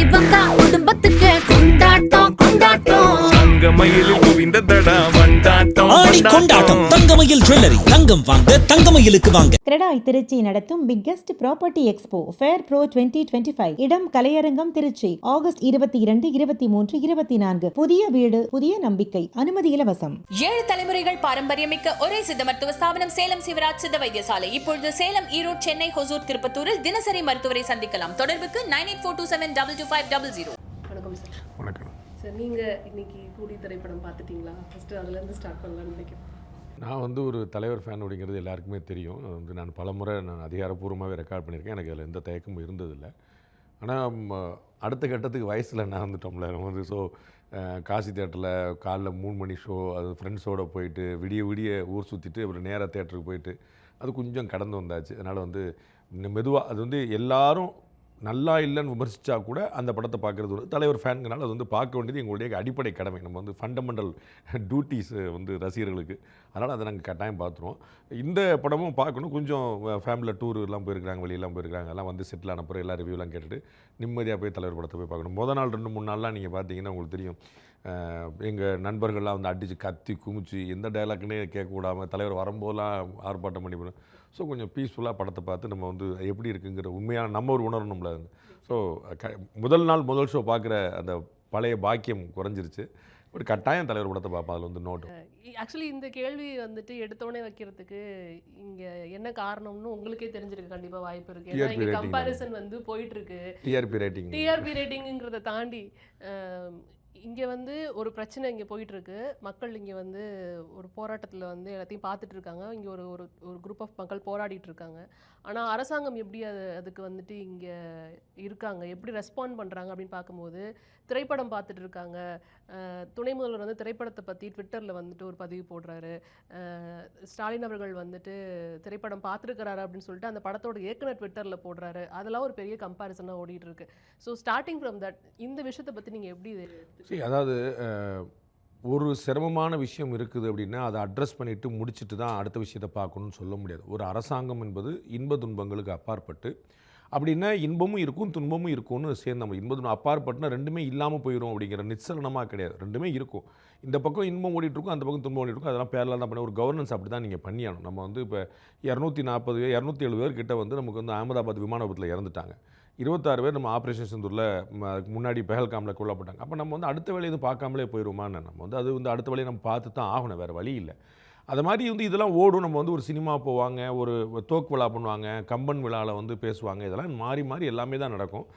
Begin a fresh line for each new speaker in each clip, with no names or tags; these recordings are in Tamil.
ஓடி வந்தா குடும்பத்துக்கு கொண்டாட்டம் கொண்டாட்டம்.
தங்கமயிலில் குவிந்ததடா வண்டாட்டம்
ஆடி கொண்டாட்டம்.
வண்டாட்டம்
தங்கமயில் ஜுவல்லரி தங்கம் வாங்க தங்கமயிலுக்கு வாங்க.
கிரெடாய் திருச்சி நடத்தும் biggest property expo fair pro twenty twenty five இடம் கலையரங்கம் திருச்சி ஆகஸ்ட் இருபத்தி இரண்டு இருபத்தி மூன்று இருபத்தி நான்கு. புதிய வீடு புதிய நம்பிக்கை அனுமதி இலவசம்.
ஏழு தலைமுறைகள் பாரம்பரியமிக்க ஒரே சித்த மருத்துவ ஸ்தாபனம் சேலம் சிவராஜ் சித்த வைத்தியசாலை. இப்பொழுது சேலம் ஈரோடு சென்னை ஹொசூர் திருப்பத்தூரில் தினசரி மருத்துவரை சந்திக்கலாம். தொடர்புக்கு nine eight four two seven double two five double zero.
வணக்கம். சார் நீங்கள் இன்னைக்கு கூடி திரைப்படம் பார்த்துட்டீங்களா? ஃபஸ்ட்டு அதுலேருந்து ஸ்டார்ட் பண்ணலாம்னு நினைக்கிறேன்.
நான் வந்து ஒரு தலைவர் ஃபேன் அப்படிங்கிறது எல்லாருக்குமே தெரியும். அது வந்து நான் பலமுறை நான் அதிகாரப்பூர்வமாகவே ரெக்கார்ட் பண்ணியிருக்கேன். எனக்கு அதில் எந்த தயக்கமும் இருந்ததில்லை. ஆனால் அடுத்த கட்டத்துக்கு வயசில் நான் வந்துட்டோம்ல நம்ம வந்து ஸோ காசி தேட்டரில் காலைல மூணு மணி ஷோ அது ஃப்ரெண்ட்ஸோடு போயிட்டு விடிய விடிய ஊர் சுற்றிட்டு அப்புறம் நேராக தேட்டருக்கு போயிட்டு அது கொஞ்சம் கடந்து வந்தாச்சு. அதனால் வந்து மெதுவாக அது வந்து எல்லாரும் நல்லா இல்லைன்னு விமர்சித்தா கூட அந்த படத்தை பார்க்குறது ஒரு தலைவர் ஃபேனுங்கனால அது வந்து பார்க்க வேண்டியது எங்களுடைய அடிப்படை கடமை. நம்ம வந்து ஃபண்டமெண்டல் டியூட்டிஸ் வந்து ரசிகர்களுக்கு. அதனால் அதை நாங்கள் கட்டாயம் பார்த்துருவோம். இந்த படமும் பார்க்கணும். கொஞ்சம் ஃபேமிலியில் டூர் எல்லாம் போயிருக்காங்க வெளியெல்லாம் போயிருக்காங்க எல்லாம் வந்து செட்டில் ஆன பிறகு எல்லா ரிவ்யூலாம் கேட்டுட்டு நிம்மதியாக போய் தலைவர் படத்தை போய் பார்க்கணும். முத நாள் ரெண்டு மூணு நாள்லாம் நீங்கள் பார்த்தீங்கன்னா உங்களுக்கு தெரியும். எங்கள் நண்பர்கள்லாம் வந்து அடித்து கத்தி குமிச்சு எந்த டைலாக்னே கேட்க விடாமல் தலைவர் வரும்போதெல்லாம் ஆர்ப்பாட்டம் பண்ணி போகணும் ஸோ கொஞ்சம் பீஸ்ஃபுல்லாக படத்தை பார்த்து நம்ம வந்து எப்படி இருக்குங்கிற உண்மையான நம்ம ஒரு உணரணும்ல. ஸோ க முதல் நாள் முதல் ஷோ பார்க்குற அந்த பழைய பாக்கியம் குறைஞ்சிருச்சு. ஒரு கட்டாயம் தலைவர் படத்தை பார்ப்போம். அதில் வந்து நோட்டு
ஆக்சுவலி இந்த கேள்வி வந்துட்டு எடுத்தோடனே வைக்கிறதுக்கு இங்கே என்ன காரணம்னு உங்களுக்கே தெரிஞ்சிருக்க. கண்டிப்பாக வாய்ப்பு இருக்குது ஏன்னா கம்பாரிசன் வந்து போயிட்டு இருக்கு.
டிஆர்பி ரேட்டிங்
டிஆர்பி ரேட்டிங்கிறத தாண்டி இங்கே வந்து ஒரு பிரச்சனை இங்கே போயிட்டு இருக்கு மக்கள் இங்கே வந்து ஒரு போராட்டத்தில் வந்து எல்லாத்தையும் பார்த்துட்டு இருக்காங்க இங்கே ஒரு ஒரு ஒரு குரூப் ஆஃப் மக்கள் போராடிட்டு இருக்காங்க ஆனால் அரசாங்கம் எப்படி அது அதுக்கு வந்துட்டு இங்கே இருக்காங்க? எப்படி ரெஸ்பாண்ட் பண்ணுறாங்க அப்படின்னு பார்க்கும்போது திரைப்படம் பார்த்துட்டு இருக்காங்க. துணை முதல்வர் வந்து திரைப்படத்தை பற்றி ட்விட்டரில் வந்துட்டு ஒரு பதிவு போடுறாரு. ஸ்டாலின் அவர்கள் வந்துட்டு திரைப்படம் பார்த்துருக்கிறாரு அப்படின்னு சொல்லிட்டு அந்த படத்தோட இயக்குனர் ட்விட்டரில் போடுறாரு. அதெல்லாம் ஒரு பெரிய கம்பேரிசனாக ஓடிட்டு இருக்கு. ஸோ ஸ்டார்டிங் ஃப்ரம் தட் இந்த விஷயத்தை பற்றி நீங்கள் எப்படி
சரி அதாவது ஒரு சிரமமான விஷயம் இருக்குது அப்படின்னா அதை அட்ரஸ் பண்ணிவிட்டு முடிச்சுட்டு தான் அடுத்த விஷயத்தை பார்க்கணும்னு சொல்ல முடியாது. ஒரு அரசாங்கம் என்பது இன்ப துன்பங்களுக்கு அப்பாற்பட்டு அப்படின்னா இன்பமும் இருக்கும் துன்பமும் இருக்கும்னு சேர்ந்து நம்ம இன்ப அப்பாற்பட்டுனா ரெண்டுமே இல்லாமல் போயிடும் அப்படிங்கிற நிச்சலனமாக கிடையாது. ரெண்டுமே இருக்கும். இந்த பக்கம் இன்பம் ஓடிட்டுருக்கும் அந்த பக்கம் துன்பம் ஓடிட்டுருக்கும். அதெல்லாம் பேரலாம் தான் பண்ணி ஒரு கவர்னன்ஸ் அப்படி தான் நீங்கள் பண்ணியாகணும். நம்ம வந்து இப்போ இரநூத்தி நாற்பது இரநூத்தி எழுபது பேர் கிட்ட வந்து நமக்கு வந்து அகமதாபாத் விமான விபத்தில் இறந்துட்டாங்க. இருபத்தாறு பேர் நம்ம ஆப்ரேஷன் செந்தூரில் முன்னாடி பெஹல்காமில் கொல்லப்பட்டாங்க. அப்போ நம்ம வந்து அடுத்த வேலையை எதுவும் பார்க்காமலே போயிடுமான்னு நம்ம வந்து அது வந்து அடுத்த வேலையை நம்ம பார்த்து தான் ஆகணும். வேறு வழி இல்லை. அது மாதிரி வந்து இதெல்லாம் ஓடும். நம்ம வந்து ஒரு சினிமா போவாங்க ஒரு தோக்கு விழா பண்ணுவாங்க கம்பன் விழாவில் வந்து பேசுவாங்க. இதெல்லாம் மாறி மாறி எல்லாமே தான் நடக்கும்.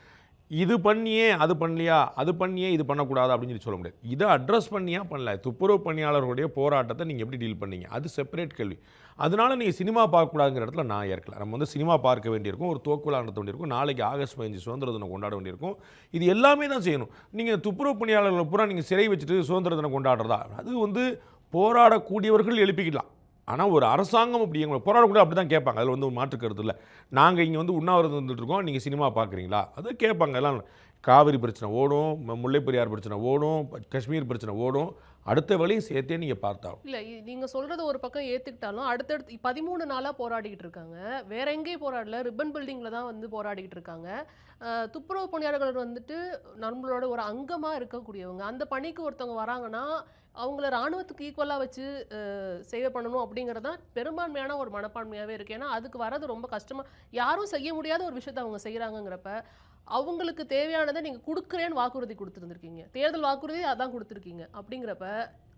இது பண்ணியே அது பண்ணலையா அது பண்ணியே இது பண்ணக்கூடாது அப்படின்னு சொல்லி சொல்ல முடியாது. இதை அட்ரஸ் பண்ணியா பண்ணல. துப்புரவு பணியாளர்களுடைய போராட்டத்தை நீங்கள் எப்படி டீல் பண்ணீங்க? அது செப்பரேட் கேள்வி. அதனால நீங்கள் சினிமா பார்க்கக்கூடாதுங்கிற இடத்துல நான் ஏற்கல. நம்ம வந்து சினிமா பார்க்க வேண்டியிருக்கும் ஒரு தோக்கு விழா நடத்த வேண்டியிருக்கும் நாளைக்கு ஆகஸ்ட் பதினஞ்சு சுதந்திர தினம் கொண்டாட வேண்டியிருக்கும். இது எல்லாமே தான் செய்யணும். நீங்கள் துப்புரவு பணியாளர்களை பூரா நீங்கள் சிறை வச்சுட்டு சுதந்திர தினம் கொண்டாடுறதா? அது வந்து போராடக்கூடியவர்கள் எழுப்பிக்கலாம் ஆனால் ஒரு அரசாங்கம் அப்படி எங்களை போராடக்கூட அப்படி தான் கேட்பாங்க. அதில் வந்து ஒரு மாற்று கருத்து இல்லை. நாங்கள் இங்கே வந்து உண்ணாவிரதம் வந்துட்டு இருக்கோம் நீங்கள் சினிமா பார்க்குறீங்களா அது கேட்பாங்க. எல்லாம் காவிரி பிரச்சனை ஓடும் ம- பிரச்சனை ஓடும் காஷ்மீர் பிரச்சனை ஓடும். அடுத்த வழியும் சேர்த்தே நீங்கள் பார்த்தாலும்.
இல்லை நீங்கள் சொல்கிறத ஒரு பக்கம் ஏற்றுக்கிட்டாலும் அடுத்தடுத்து பதிமூணு நாளாக போராடிக்கிட்டு இருக்காங்க. வேற எங்கேயும் போராடல. ரிப்பன் பில்டிங்கில் தான் வந்து போராடிக்கிட்டு இருக்காங்க. துப்புரவு பணியாளர்கள் வந்துட்டு நம்மளோட ஒரு அங்கமாக இருக்கக்கூடியவங்க. அந்த பணிக்கு ஒருத்தவங்க வராங்கன்னா அவங்கள ராணுவத்துக்கு ஈக்குவலாக வச்சு சேவை பண்ணணும் அப்படிங்கிறது தான் பெரும்பான்மையான ஒரு மனப்பான்மையாகவே இருக்குது ஏன்னா அதுக்கு வரது ரொம்ப கஷ்டமாக யாரும் செய்ய முடியாத ஒரு விஷயத்தை அவங்க செய்கிறாங்கங்கிறப்ப அவங்களுக்கு தேவையானதை நீங்கள் கொடுக்குறேன்னு வாக்குறுதி கொடுத்துருந்துருக்கீங்க. தேர்தல் வாக்குறுதி அதான் கொடுத்துருக்கீங்க. அப்படிங்கிறப்ப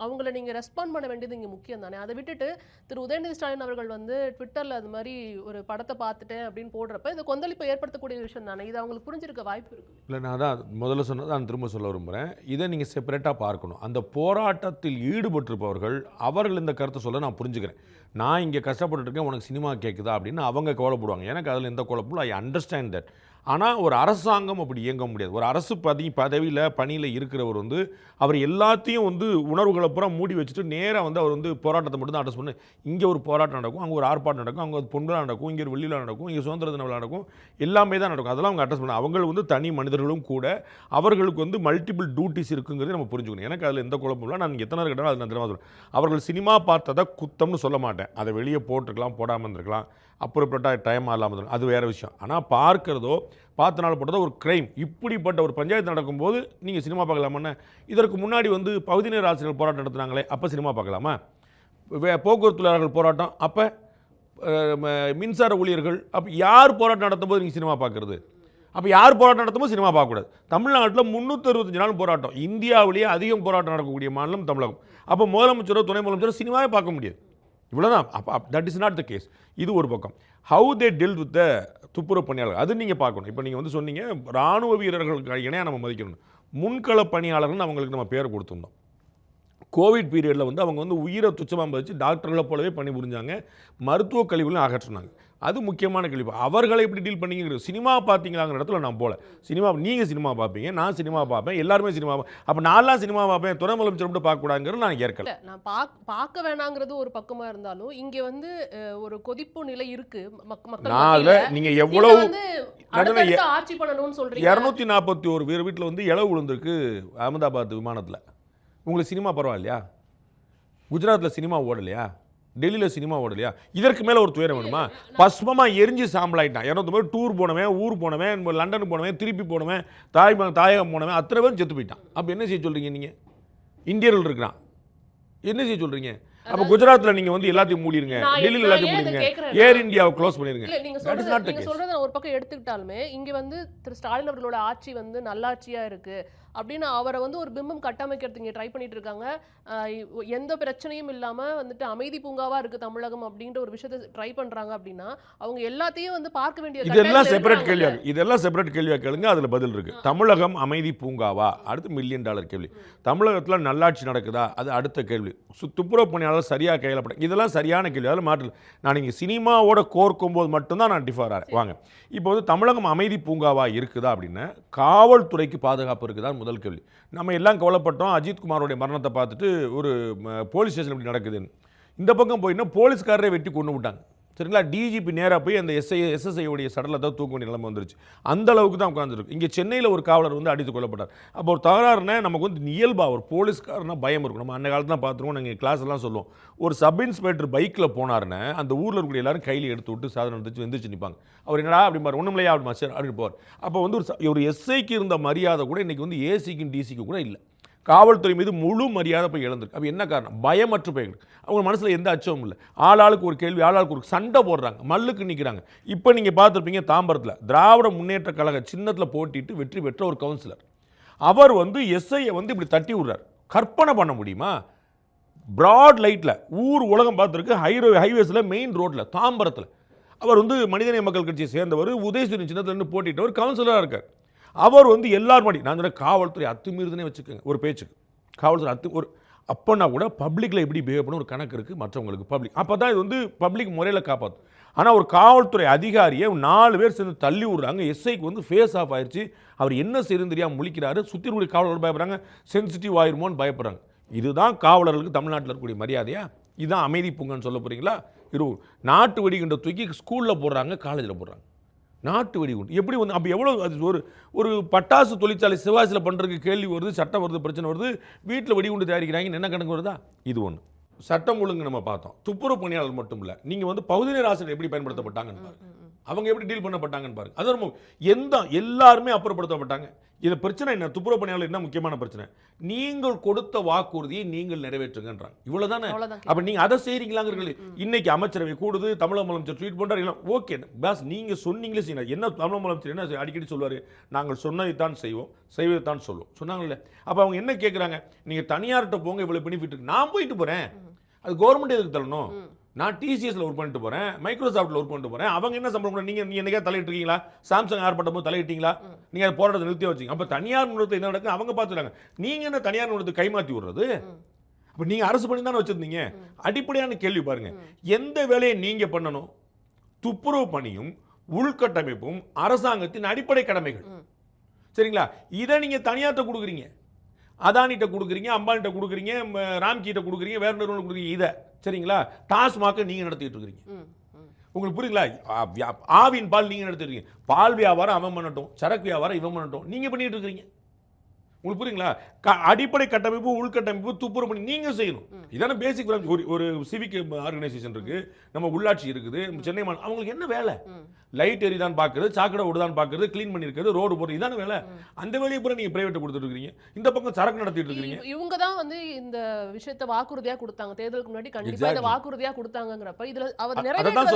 அவங்கள நீங்கள் ரெஸ்பாண்ட் பண்ண வேண்டியது இங்கே முக்கியம் தானே. அதை விட்டுட்டு திரு. உதயநிதி ஸ்டாலின் அவர்கள் வந்து ட்விட்டரில் அது மாதிரி ஒரு படத்தை பார்த்துட்டேன் அப்படின்னு போடுறப்ப இது கொந்தளிப்பை ஏற்படுத்தக்கூடிய விஷயம் தானே. இது அவங்களுக்கு புரிஞ்சிருக்க வாய்ப்பு இருக்குது
இல்லை நான் தான் முதல்ல சொன்னது நான் திரும்ப சொல்ல விரும்புகிறேன் இதை நீங்கள் செப்பரேட்டாக பார்க்கணும். அந்த போராட்டத்தில் ஈடுபட்டிருப்பவர்கள் அவர்கள் இந்த கருத்தை சொல்ல நான் புரிஞ்சுக்கிறேன். நான் இங்கே கஷ்டப்பட்டுட்டு இருக்கேன் உனக்கு சினிமா கேட்குதா அப்படின்னு அவங்க கவலைப்படுவாங்க. எனக்கு அதில் எந்த குழப்பமும் ஐ அண்டர்ஸ்டாண்ட் தட் ஆனால் ஒரு அரசாங்கம் அப்படி இயங்க முடியாது. ஒரு அரசு பதவி பதவியில் பணியில் இருக்கிறவர் வந்து அவர் எல்லாத்தையும் வந்து உணர்வுகளை பூரா மூடி வச்சுட்டு நேராக வந்து அவர் வந்து போராட்டத்தை மட்டும் தான் அட்ரஸ் பண்ணு. இங்கே ஒரு போராட்டம் நடக்கும் அங்கே ஒரு ஆர்ப்பாட்டம் நடக்கும் அங்கே ஒரு பொண்ணுலாம் நடக்கும் இங்கே ஒரு வெளியில் நடக்கும் இங்கே சுதந்திர தின விழா நடக்கும் எல்லாமே தான் நடக்கும். அதெல்லாம் அவங்க அட்ரஸ் பண்ண அவங்க வந்து தனி மனிதர்களும் கூட அவர்களுக்கு வந்து மல்டிபிள் டியூட்டிஸ் இருக்குங்கிறத நம்ம புரிஞ்சுக்கணும். எனக்கு அதில் எந்த குழப்பமும் இல்லை. நான் எத்தனை கேட்டாலும் அது நான் திரும்ப சொல்றேன். அவர்கள் சினிமா பார்த்ததை குத்தம்னு சொல்ல மாட்டேன். மாட்டேன் அதை வெளியே போட்டிருக்கலாம் போடாமல் இருந்திருக்கலாம். அப்புறப்பட்ட டைம் ஆகலாமல் அது வேறு விஷயம். ஆனால் பார்க்குறதோ பார்த்த நாள் போட்டதோ ஒரு க்ரைம் இப்படிப்பட்ட ஒரு பஞ்சாயத்து நடக்கும்போது நீங்கள் சினிமா பார்க்கலாமான்னு? இதற்கு முன்னாடி வந்து பகுதி நேர ஆசிரியர்கள் போராட்டம் நடத்துனாங்களே அப்போ சினிமா பார்க்கலாமா? வே- போக்குவரத்து தொழிலாளர்கள் போராட்டம் அப்போ மின்சார ஊழியர்கள் அப்போ யார் போராட்டம் நடத்தும் போது நீங்கள் சினிமா பார்க்குறது? அப்போ யார் போராட்டம் நடத்தும்போது சினிமா பார்க்கக்கூடாது? தமிழ்நாட்டில் முந்நூற்றி அறுபத்தஞ்சு நாள் போராட்டம். இந்தியாவிலேயே அதிகம் போராட்டம் நடக்கக்கூடிய மாநிலம் தமிழகம். அப்போ முதலமைச்சரோ துணை முதலமைச்சரோ சினிமாவே பார்க்க முடியாது. இவ்வளோதான் அப்போ that is not the case இது ஒரு பக்கம். How they deal with the துப்புரவு பணியாளர்கள் அது நீங்கள் பார்க்கணும். இப்போ நீங்கள் வந்து சொன்னீங்க ராணுவ வீரர்களுக்கு இணையாக நம்ம மதிக்கணும். முன்கள பணியாளர்னு அவங்களுக்கு நம்ம பேர் கொடுத்துருந்தோம் கோவிட் பீரியடில் வந்து அவங்க வந்து உயிரை துச்சமாக மதித்து டாக்டர்களை போலவே பணி புரிஞ்சாங்க மருத்துவ கழிவுகளையும் அகற்றினாங்க. அது முக்கியமான கேள்வி. அவர்களை எப்படி டீல் பண்ணீங்க சினிமா பார்த்தீங்களாங்கிற இடத்துல நான் போல. சினிமா நீங்கள் சினிமா பார்ப்பீங்க நான் சினிமா பார்ப்பேன் எல்லாருமே சினிமா அப்போ நான்லாம் சினிமா பார்ப்பேன் துணை முதலமைச்சர் மட்டும் பார்க்கக்கூடாதுங்கிறது நான் ஏற்கல.
நான் பாக் பார்க்க வேணாங்கிறது ஒரு பக்கமா இருந்தாலும் இங்க வந்து ஒரு கொதிப்பு நிலை இருக்கு.
நான் அதில். நீங்கள்
நீங்க
எவ்வளவு
ஆட்சி பண்ணணும்னு சொல்றீங்க.
இரநூத்தி நாற்பத்தி ஒரு பேர் வீட்டில் வந்து இளவு விழுந்திருக்கு அகமதாபாத் விமானத்தில். உங்களுக்கு சினிமா பரவாயில்லையா? குஜராத்தில் சினிமா ஓடலையா? டெல்லியில் சினிமா ஓடலையா இதற்கு மேலே ஒரு துயரம் வேணுமா பஸ்மமாக எரிஞ்சு சாம்பலாயிட்டான். இரநூத்தம்பது பேர் டூர் போனவன் ஊர் போனவன் லண்டனுக்கு போனவன் திருப்பி போனவன் தாய் தாயகம் போனவன் அத்தனை பேரும் செத்து போயிட்டான். அப்போ என்ன செய்ய சொல்கிறீங்க நீங்கள் இந்தியர்கள் இருக்கிறான். என்ன செய்ய சொல்கிறீங்க அப்போ குஜராத்தில் நீங்கள் வந்து எல்லாத்தையும் மூடிடுங்க டெல்லியில் எல்லாத்தையும் மூடிடுங்க ஏர் இந்தியாவை க்ளோஸ் பண்ணிடுங்க
இல்ல நீங்க சொல்றது நீங்க. சொல்றத ஒரு பக்கம் எடுத்துக்கிட்டாலுமே இங்க வந்து திரு ஸ்டாலின் அவர்களோட ஆட்சி வந்து நல்லாட்சியா இருக்கு. அப்படின்னு அவரை வந்து ஒரு பிம்பம் கட்டமைக்கிறதுக்கு இங்க ட்ரை பண்ணிட்டு இருக்காங்க. எந்த பிரச்சனையும் இல்லாம வந்துட்டு அமைதி பூங்காவா இருக்கு தமிழகம் அப்படின்ற ஒரு விஷயத்தை ட்ரை பண்றாங்க அப்படின்னா அவங்க எல்லாத்தையும் வந்து பார்க்க வேண்டிய
இதெல்லாம் செப்பரேட். கேள்வியாக இதெல்லாம் செப்பரேட் கேள்வியாக கேளுங்க அதில் பதில் இருக்கு. தமிழகம் அமைதி பூங்காவா? அடுத்து மில்லியன் டாலர் கேள்வி. தமிழகத்தில் நல்லாட்சி நடக்குதா? அது அடுத்த கேள்வி. துப்புரவு பணியாளர் சரியாக கையாளப்படும் இதெல்லாம் சரியான கேள்வி. அதில் மாற்று நான் இங்கே சினிமாவோட கோர்க்கும் போது மட்டும்தான் நான் டிஃபர் ஆகிறேன் வாங்க. இப்போ வந்து தமிழகம் அமைதி பூங்காவா இருக்குதா அப்படின்னா காவல்துறைக்கு பாதுகாப்பு இருக்குதா முதல் கேள்வி. நம்ம எல்லாம் கவலைப்பட்டோம். அஜித்குமாரோடைய மரணத்தை பார்த்துட்டு ஒரு போலீஸ் ஸ்டேஷன் இப்படி நடக்குதுன்னு. இந்த பக்கம் போயின்னா போலீஸ்காரரை வெட்டி கொண்டு விட்டாங்க. சரிங்களா? டிஜிபி நேராக போய் அந்த எஸ்ஐ எஸ்எஸ்ஐ சடலை தான் தூக்க வேண்டிய நிலைமை வந்துருச்சு. அந்த அளவுக்கு தான் உட்காந்துருக்கு இங்கே சென்னையில் ஒரு காவலர் வந்து அடித்து கொல்லப்பட்டார். அப்போ ஒரு தகராறுனா நமக்கு வந்து இயல்பாக ஒரு போலீஸ்காரனா பயம் இருக்கும். நம்ம அந்த காலத்தில் தான் பார்த்துருவோம் நாங்கள் கிளாஸ் எல்லாம் சொல்லுவோம். ஒரு சப் இன்ஸ்பெக்டர் பைக்கில் போனாருன்னா அந்த ஊரில் இருக்கக்கூடிய எல்லாரும் கையில் எடுத்து விட்டு சாதனம் எடுத்து வந்துச்சு நிற்பாங்க அவர் என்னடா அப்படிம்பார் பாரு ஒன்றும் இல்லையா சார் அப்படின்னு போவார். அப்போ வந்து ஒரு ஒரு எஸ்ஐக்கு இருந்த மரியாதை கூட இன்றைக்கி வந்து ஏசிக்கும் டிசிக்கும் கூட இல்லை. காவல்துறை மீது முழு மரியாதை போய் இழந்திருக்கு. அப்போ என்ன காரணம்? பயமற்ற போயிருக்கு அவங்க மனசில் எந்த அச்சமும் இல்லை. ஆளாளுக்கு ஒரு கேள்வி ஆளாளுக்கு ஒரு சண்டை போடுறாங்க. மல்லுக்கு நிற்கிறாங்க இப்போ நீங்கள் பார்த்துருப்பீங்க தாம்பரத்தில் திராவிட முன்னேற்ற கழக சின்னத்தில் போட்டிட்டு வெற்றி பெற்ற ஒரு கவுன்சிலர். அவர் வந்து எஸ்ஐயை வந்து இப்படி தட்டி விடுறார். கற்பனை பண்ண முடியுமா? ப்ராட் லைட்டில் ஊர் உலகம் பார்த்துருக்கு ஹைவே ஹைவேஸில் மெயின் ரோட்டில் தாம்பரத்தில். அவர் வந்து மனிதநேய மக்கள் கட்சியை சேர்ந்தவர் உதயசூரியன் சின்னத்துலேருந்து போட்டிட்டவர் கவுன்சிலராக இருக்கார். அவர் வந்து எல்லார் முன்னாடி நான் சொன்ன காவல்துறை அத்துமீறுதுனே வச்சுக்கோங்க ஒரு பேச்சுக்கு. காவல்துறை அத்து ஒரு அப்போனா கூட பப்ளிக்கில் எப்படி பிஹேவ் பண்ண ஒரு கணக்கு இருக்குது மற்றவங்களுக்கு பப்ளிக் அப்போ தான் இது வந்து பப்ளிக் முறையில் காப்பாற்றும் ஆனால் ஒரு காவல்துறை அதிகாரியை நாலு பேர் சேர்ந்து தள்ளி விடுறாங்க எஸ்ஐக்கு வந்து ஃபேஸ் ஆஃப் ஆயிடுச்சு அவர் என்ன செய்யுன்னு தெரியாமல் முழிக்கிறாரு சுற்றி இருக்கக்கூடிய காவலர்கள் பயப்படுறாங்க சென்சிட்டிவ் ஆயிருமோன்னு பயப்படுறாங்க. இதுதான் காவலர்களுக்கு தமிழ்நாட்டில் இருக்கக்கூடிய மரியாதையா? இதுதான் அமைதி பூங்கன்னு சொல்ல போகிறீங்களா இரு நாட்டு வெடிகுண்டை தூக்கி ஸ்கூலில் போடுறாங்க காலேஜில் போடுறாங்க. நாட்டு வெடிகுண்டு எப்படி வந்து அப்போ எவ்வளோ அது ஒரு ஒரு பட்டாசு தொழிற்சாலை சிவாசியில் பண்ணுறதுக்கு கேள்வி வருது சட்டம் வருது பிரச்சனை வருது வீட்டில் வெடிகுண்டு தயாரிக்கிறாங்கன்னு என்ன கணக்கு வருதா? இது ஒன்று சட்டம் ஒழுங்கு நம்ம பார்த்தோம். துப்புரவு பணியாளர் மட்டும் இல்லை நீங்கள் வந்து பகுதி நேர ஆசிரியர் எப்படி பயன்படுத்தப்பட்டாங்கன்னு பாருங்க. அவங்க எப்படி டீல் பண்ணப்பட்டாங்கன்னு பாருங்க. அது ரொம்ப எந்த எல்லாருமே அப்புறப்படுத்தப்பட்டாங்க. இது பிரச்சனை என்ன? துப்புரவு பணியாளர் என்ன முக்கியமான பிரச்சனை? நீங்கள் கொடுத்த வாக்குறுதியை நீங்கள் நிறைவேற்றுங்கன்றாங்க. இவ்வளவுதானே? அப்ப நீங்க அதை செய்றீங்களாங்கிறது இன்னைக்கு அமைச்சரவை கூடுது தமிழக முதலமைச்சர் ட்வீட் எல்லாம் ஓகே. பாஸ் நீங்க சொன்னீங்களே செய்யணும் என்ன தமிழக முதலமைச்சர் என்ன அடிக்கடி சொல்லுவாரு? நாங்கள் சொன்னதைத்தான் செய்வோம் செய்வதைத்தான் சொல்லுவோம். சொன்னாங்கல்ல. அப்ப அவங்க என்ன கேட்குறாங்க நீங்க தனியார்கிட்ட போங்க இவ்வளவு பெனிஃபிட் இருக்கு. நான் போயிட்டு போறேன். அது கவர்மெண்ட் எதுக்கு தரணும்? நான் டிசிஎஸ்ல ஒர்க் பண்ணிட்டு போறேன் மைக்ரோசாஃப்ட்ல ஒர்க் பண்ணிட்டு போறேன். அவங்க என்ன சம்பளம் கொடுக்குறாங்க? நீங்க நீங்க என்னைக்கா தலையிட்டு இருக்கீங்களா சாம்சங் ஏற்பட்ட போது தலையிட்டீங்களா? நீங்க அந்த போராட்டத்தை நிறுத்தி வச்சீங்க. அப்ப தனியார் நிறுவனத்தை என்ன நடக்குது? அவங்க பார்த்துறாங்க நீங்க என்ன தனியார் நிறுவனத்தை கைமாத்தி விடுறது? அப்ப நீங்க அரசு பண்ணி தானே வச்சிருந்தீங்க. அடிப்படையான கேள்வி பாருங்க. எந்த வேலையை நீங்க பண்ணணும்? துப்புரவு பணியும் உள்கட்டமைப்பும் அரசாங்கத்தின் அடிப்படை கடமைகள். சரிங்களா? இதை நீங்க தனியார்ட்ட கொடுக்குறீங்க. அதானிட்ட கொடுக்குறீங்க அம்பானிட்ட கொடுக்குறீங்க ராம்கிட்ட கொடுக்குறீங்க வேற நிறுவனம் கொடுக்குறீங்க இதை. சரிங்களா? டாஸ்மாக நீங்க நடத்திட்டு இருக்கிறீங்க. உங்களுக்கு புரியுங்களா? ஆவின் பால் நீங்க நடத்திருக்கீங்க பால் வியாபாரம் அவன் பண்ணட்டும் சரக்கு வியாபாரம் இவன் பண்ணட்டும். நீங்க பண்ணிட்டு இருக்கிறீங்க. உங்களுக்கு புரியுங்களா? அடிப்படை கட்டமைப்பு உள்கட்டமைப்பு துப்புரவு பண்ணி நீங்க செய்யணும். இதான பேசிக் ஒரு ஒரு சிவிக் ஆர்கனைசேஷன் இருக்கு நம்ம உள்ளாட்சி இருக்குது சென்னை மாந- அவங்களுக்கு என்ன வேலை? லைட் எரிதான் பார்க்கறது சாக்கடை ஓடுதான் பார்க்கறது க்ளீன் பண்ணிருக்கிறது ரோடு போடுறது இதான வேலை? அந்த வேலையை பூரா நீங்க பிரைவேட் கொடுத்துட்டு இருக்கீங்க இந்த பக்கம் சரக்கு நடத்திட்டு இருக்கீங்க
இவ- இவங்க தான் வந்து இந்த விஷயத்த வாக்குறுதியா கொடுத்தாங்க. தேர்தலுக்கு முன்னாடி கண்டிப்பா இதை கொடுத்தாங்கங்கிறப்ப இதுல அவர்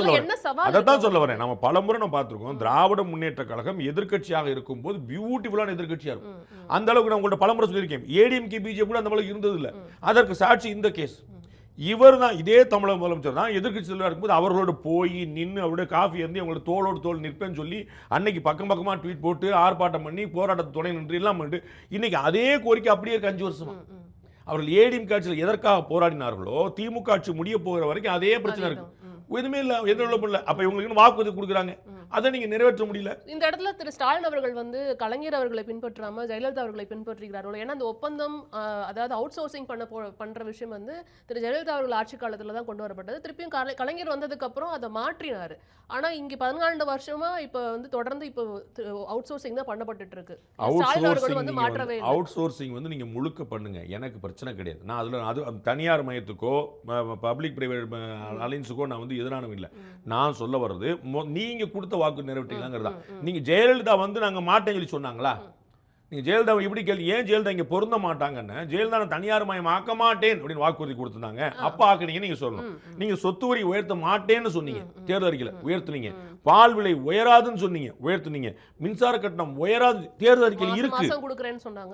வரேன்.
என்ன சவால் இருக்கு?
சொல்ல வரேன். நம்ம பலமுறை நம்ம பார்த்திருக்கோம். திராவிட முன்னேற்ற கழகம் எதிர்க்கட்சியாக இருக்கும்போது பியூட்டிஃபுல்லான எதிர்க்கட்சியா இருக்கும். அந்த அளவுக்கு நான் உங்கள்ட்ட பலமுறை சொல்லியிருக்கேன். ஏடிஎம்கே பிஜேபி கூட அந்த அளவுக்கு இருந்தது இல்ல அதற்கு சாட்சி இந்த கேஸ் இவர் தான் இதே தமிழக முதலமைச்சர் தான் எதிர்க்கட்சி தலைவராக இருக்கும்போது அவர்களோடு போய் நின்று அவருடைய காஃபி இருந்து அவங்களோட தோளோடு தோல் நிற்பேன்னு சொல்லி அன்னைக்கு பக்கம் பக்கமா ட்வீட் போட்டு ஆர்ப்பாட்டம் பண்ணி போராட்டத்தை துணை நின்று எல்லாம் பண்ணிட்டு இன்னைக்கு அதே கோரிக்கை அப்படியே இருக்கு அஞ்சு வருஷமா. அவர்கள் ஏடிஎம் ஆட்சியில் எதற்காக போராடினார்களோ திமுக ஆட்சி முடிய போகிற வரைக்கும் அதே பிரச்சனை இருக்கு. எதுவுமே இல்லை எந்த இல்லை அப்ப இவங்களுக்கு வாக்குறுதி கொடுக்குறாங்க. அதை நீங்க நிறைவேற்ற முடியல.
இந்த இடத்துல திரு ஸ்டாலின் அவர்கள் வந்து கலைஞர் அவர்களை பின்பற்றாம ஜெயலலிதா அவர்களை பின்பற்றுகிறார்களோ? ஏன்னா அந்த ஒப்பந்தம் அதாவது அவுட் சோர்சிங் பண்ண போ பண்ற விஷயம் வந்து திரு ஜெயலலிதா அவர்கள் ஆட்சி காலத்துல தான் கொண்டு வரப்பட்டது. திருப்பியும் கலை- கலைஞர் வந்ததுக்கு அப்புறம் அதை மாற்றினாரு. ஆனா இங்க பதினாலு வருஷமா இப்ப வந்து தொடர்ந்து இப்போ அவுட் சோர்சிங் தான் பண்ணப்பட்டுட்டு இருக்கு. ஸ்டாலின் அவர்கள் வந்து மாற்றவே
அவுட் சோர்சிங் வந்து நீங்க முழுக்க பண்ணுங்க. எனக்கு பிரச்சனை கிடையாது. நான் அதுல அது தனியார் மையத்துக்கோ பப்ளிக் பிரைவேட் அலைன்ஸுக்கோ நான் வந்து எதிரானவன் இல்லை. நான் சொல்ல வர்றது நீங்க கொடுத்த வாக்கு நிறைவேற்றீங்களாங்கிறதா நீங்க ஜெயலலிதா வந்து நாங்க மாட்டேன்னு சொல்லி சொன்னாங்களா? நீங்க ஜெயலலிதா இப்படி கேள்வி ஏன் ஜெயலலிதா இங்க பொருந்த மாட்டாங்கன்னு ஜெயலலிதா நான் தனியார் மயம் ஆக்க மாட்டேன் அப்படின்னு வாக்குறுதி கொடுத்திருந்தாங்க. அப்ப ஆக்குனீங்க நீங்க சொல்லணும். நீங்க சொத்து வரி உயர்த்த மாட்டேன்னு சொன்னீங்க. தேர்தல் அறிக்கையில உயர்த்துனீங்க. பால் விலை உயராதுன்னு சொன்னீங்க உயர்த்துனீங்க. மின்சார கட்டணம் உயராது தேர்தல் அறிக்கையில் இருக்கு.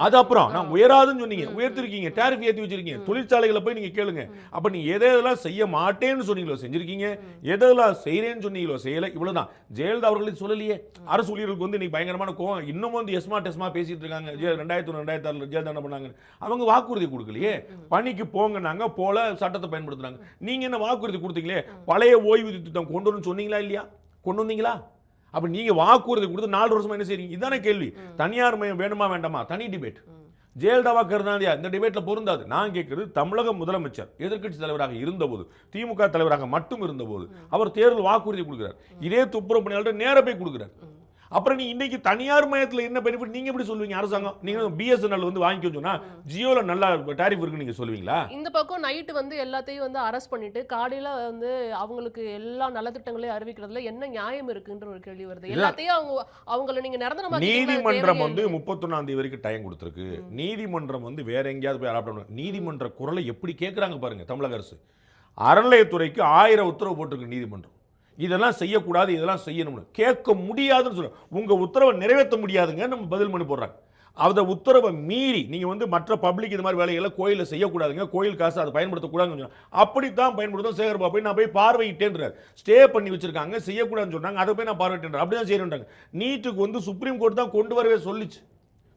அது அப்புறம் நான் உயராதுன்னு சொன்னீங்க உயர்த்திருக்கீங்க டேரிஃப் ஏத்தி வச்சிருக்கீங்க. தொழிற்சாலைகளை போய் நீங்க கேளுங்க. அப்ப நீங்க எதை எதெல்லாம் செய்ய மாட்டேன்னு சொன்னீங்களோ செஞ்சிருக்கீங்க. எதெல்லாம் செய்யறேன்னு சொன்னீங்களோ செய்யல இவ்வளவுதான். ஜெயலலிதா அவர்களுக்கு சொல்லலையே. அரசு ஊழியர்களுக்கு வந்து இன்னைக்கு பயங்கரமான கோவம். இன்னும் வந்து எஸ்மா டெஸ்மா பேசிட்டு இருக்காங்க. ரெண்டாயிரத்தி ஒன்று ரெண்டாயிரத்தி ஆறுல ஜெயலலிதா என்ன பண்ணாங்க அவங்க வாக்குறுதி கொடுக்கலையே. பணிக்கு போங்கன்னாங்க போல சட்டத்தை பயன்படுத்துனாங்க நீங்க என்ன வாக்குறுதி கொடுத்தீங்களே? பழைய ஓய்வூதிய திட்டம் கொண்டு வரணும்னு சொன்னீங்களா இல்லையா? கொண்டு வந்தீங்களா? அப்ப நீங்க வாக்குறுதி கொடுத்து நாலு வருஷமா என்ன செய்றீங்க? இதானே கேள்வி. தனியார் மயம் வேணுமா வேண்டாமா? தனி டிபேட் ஜெயலலிதாவா கருணாநிதியா இந்த டிபேட்ல பொருந்தாது. நான் கேட்கிறது தமிழக முதலமைச்சர் எதிர்க்கட்சி தலைவராக இருந்தபோது திமுக தலைவராக மட்டும் இருந்தபோது அவர் தேர்தல் வாக்குறுதி கொடுக்கிறார். இதே துப்புரவு பணியாளர் நேர போய் கொடுக்கிறார். அப்புறம் நீ இன்னைக்கு தனியார் மயத்துல என்ன பெனிஃபிட் நீங்க எப்படி சொல்லுவீங்க அரசாங்கம்? நீங்க பிஎஸ்என்எல் வந்து வாங்கிக்க சொன்னா ஜியோல நல்லா டாரிஃப் இருக்கு நீங்க சொல்லுவீங்களா?
இந்த பக்கம் நைட்டு வந்து எல்லாத்தையும் வந்து அரெஸ்ட் பண்ணிட்டு காலையில வந்து அவங்களுக்கு எல்லா நலத்திட்டங்களையும் அறிவிக்கிறதுல என்ன நியாயம் இருக்குன்ற ஒரு கேள்வி வருது. எல்லாத்தையும் அவங்க அவங்கள நீங்க நிரந்தரமா
நீதிமன்றம் வந்து முப்பத்தொன்னாம் தேதி வரைக்கும் டைம் கொடுத்துருக்கு. நீதிமன்றம் வந்து வேற எங்கேயாவது போய் அடாப்ட் நீதிமன்ற குரலை எப்படி கேட்குறாங்க பாருங்க தமிழக அரசு. அறநிலையத்துறைக்கு ஆயிரம் உத்தரவு போட்டிருக்கு நீதிமன்றம். இதெல்லாம் செய்யக்கூடாது இதெல்லாம் செய்யணும்னு. கேட்க முடியாதுன்னு சொல்ல உங்கள் உத்தரவை நிறைவேற்ற முடியாதுங்க நம்ம பதில் மனு போடுறாங்க. அதை உத்தரவை மீறி நீங்கள் வந்து மற்ற பப்ளிக் இது மாதிரி வேலைகளை கோயிலில் செய்யக்கூடாதுங்க கோயில் காசு அதை பயன்படுத்தக்கூடாதுன்னு சொன்னாங்க. அப்படித்தான் பயன்படுத்தும். சேகர் பாபு நான் போய் பார்வையிட்டேன்றார். ஸ்டே பண்ணி வச்சுருக்காங்க செய்யக்கூடாதுன்னு சொன்னாங்க அதை போய் நான் பார்வையிட்டேன் அப்படிதான் செய்யணுன்றாங்க நீட்டுக்கு வந்து சுப்ரீம் கோர்ட் தான் கொண்டு வரவே சொல்லிச்சு.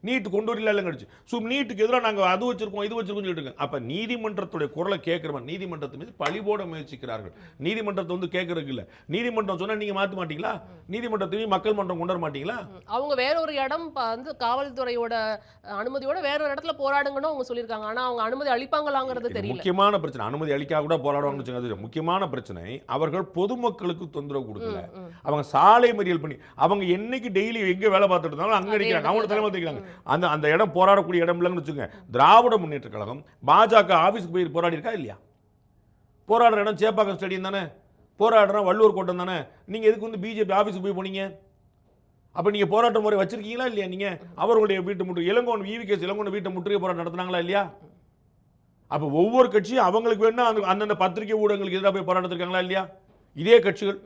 நீட் கொண்டு வரல இல்லைங்க அடிச்சு ஸோ நீட்டுக்கு எதிராக நாங்கள் அது வச்சிருக்கோம் இது வச்சிருக்கோம் சொல்லிட்டு அப்போ நீதிமன்றத்துடைய குரலை கேட்குறவன் நீதிமன்றத்து மீது பழி போட முயற்சிக்கிறார்கள். நீதிமன்றத்தை வந்து கேட்கறதுக்கு இல்லை. நீதிமன்றம் சொன்னால் நீங்கள் மாற்ற மாட்டீங்களா? நீதிமன்றத்தையும் மக்கள் மன்றம் கொண்டு வர மாட்டீங்களா?
அவங்க வேற ஒரு இடம் வந்து காவல்துறையோட அனுமதியோட வேற ஒரு இடத்துல போராடுங்கன்னு அவங்க சொல்லியிருக்காங்க. ஆனா அவங்க அனுமதி அளிப்பாங்களாங்கிறது தெரியல.
முக்கியமான பிரச்சனை. அனுமதி அளிக்காக கூட போராடுவாங்கன்னு. அது முக்கியமான பிரச்சனை. அவர்கள் பொதுமக்களுக்கு தொந்தரவு கொடுக்கல. அவங்க சாலை மறியல் பண்ணி அவங்க என்னைக்கு டெய்லி எங்க வேலை பார்த்துட்டு இருந்தாலும் அங்க அடிக்கிறாங்க. அவங்க தலைமை. அந்த அந்த இடம் போராடக்கூடிய இடம் இல்லைன்னு வச்சுக்கோங்க. திராவிட முன்னேற்ற கழகம் பாஜக ஆஃபீஸுக்கு போய் போராடி இருக்கா இல்லையா? போராடுற இடம் சேப்பாக்கம் ஸ்டேடியம் தானே? போராடுற வள்ளுவர் கோட்டம் தானே? நீங்கள் எதுக்கு வந்து பிஜேபி ஆஃபீஸுக்கு போய் போனீங்க? அப்போ நீங்கள் போராட்ட முறை வச்சிருக்கீங்களா இல்லையா நீங்கள் அவர்களுடைய வீட்டு முற்று இளங்கோன் விவிகேஸ் இளங்கோன் வீட்டை முற்றுகை போராட்டம் நடத்துனாங்களா இல்லையா? அப்போ ஒவ்வொரு கட்சியும் அவங்களுக்கு வேணா அந்த அந்தந்த பத்திரிகை ஊடகங்களுக்கு எதிராக போய் போராட்டத்திருக்காங்களா இல்லையா? இதே கட்சிகள்.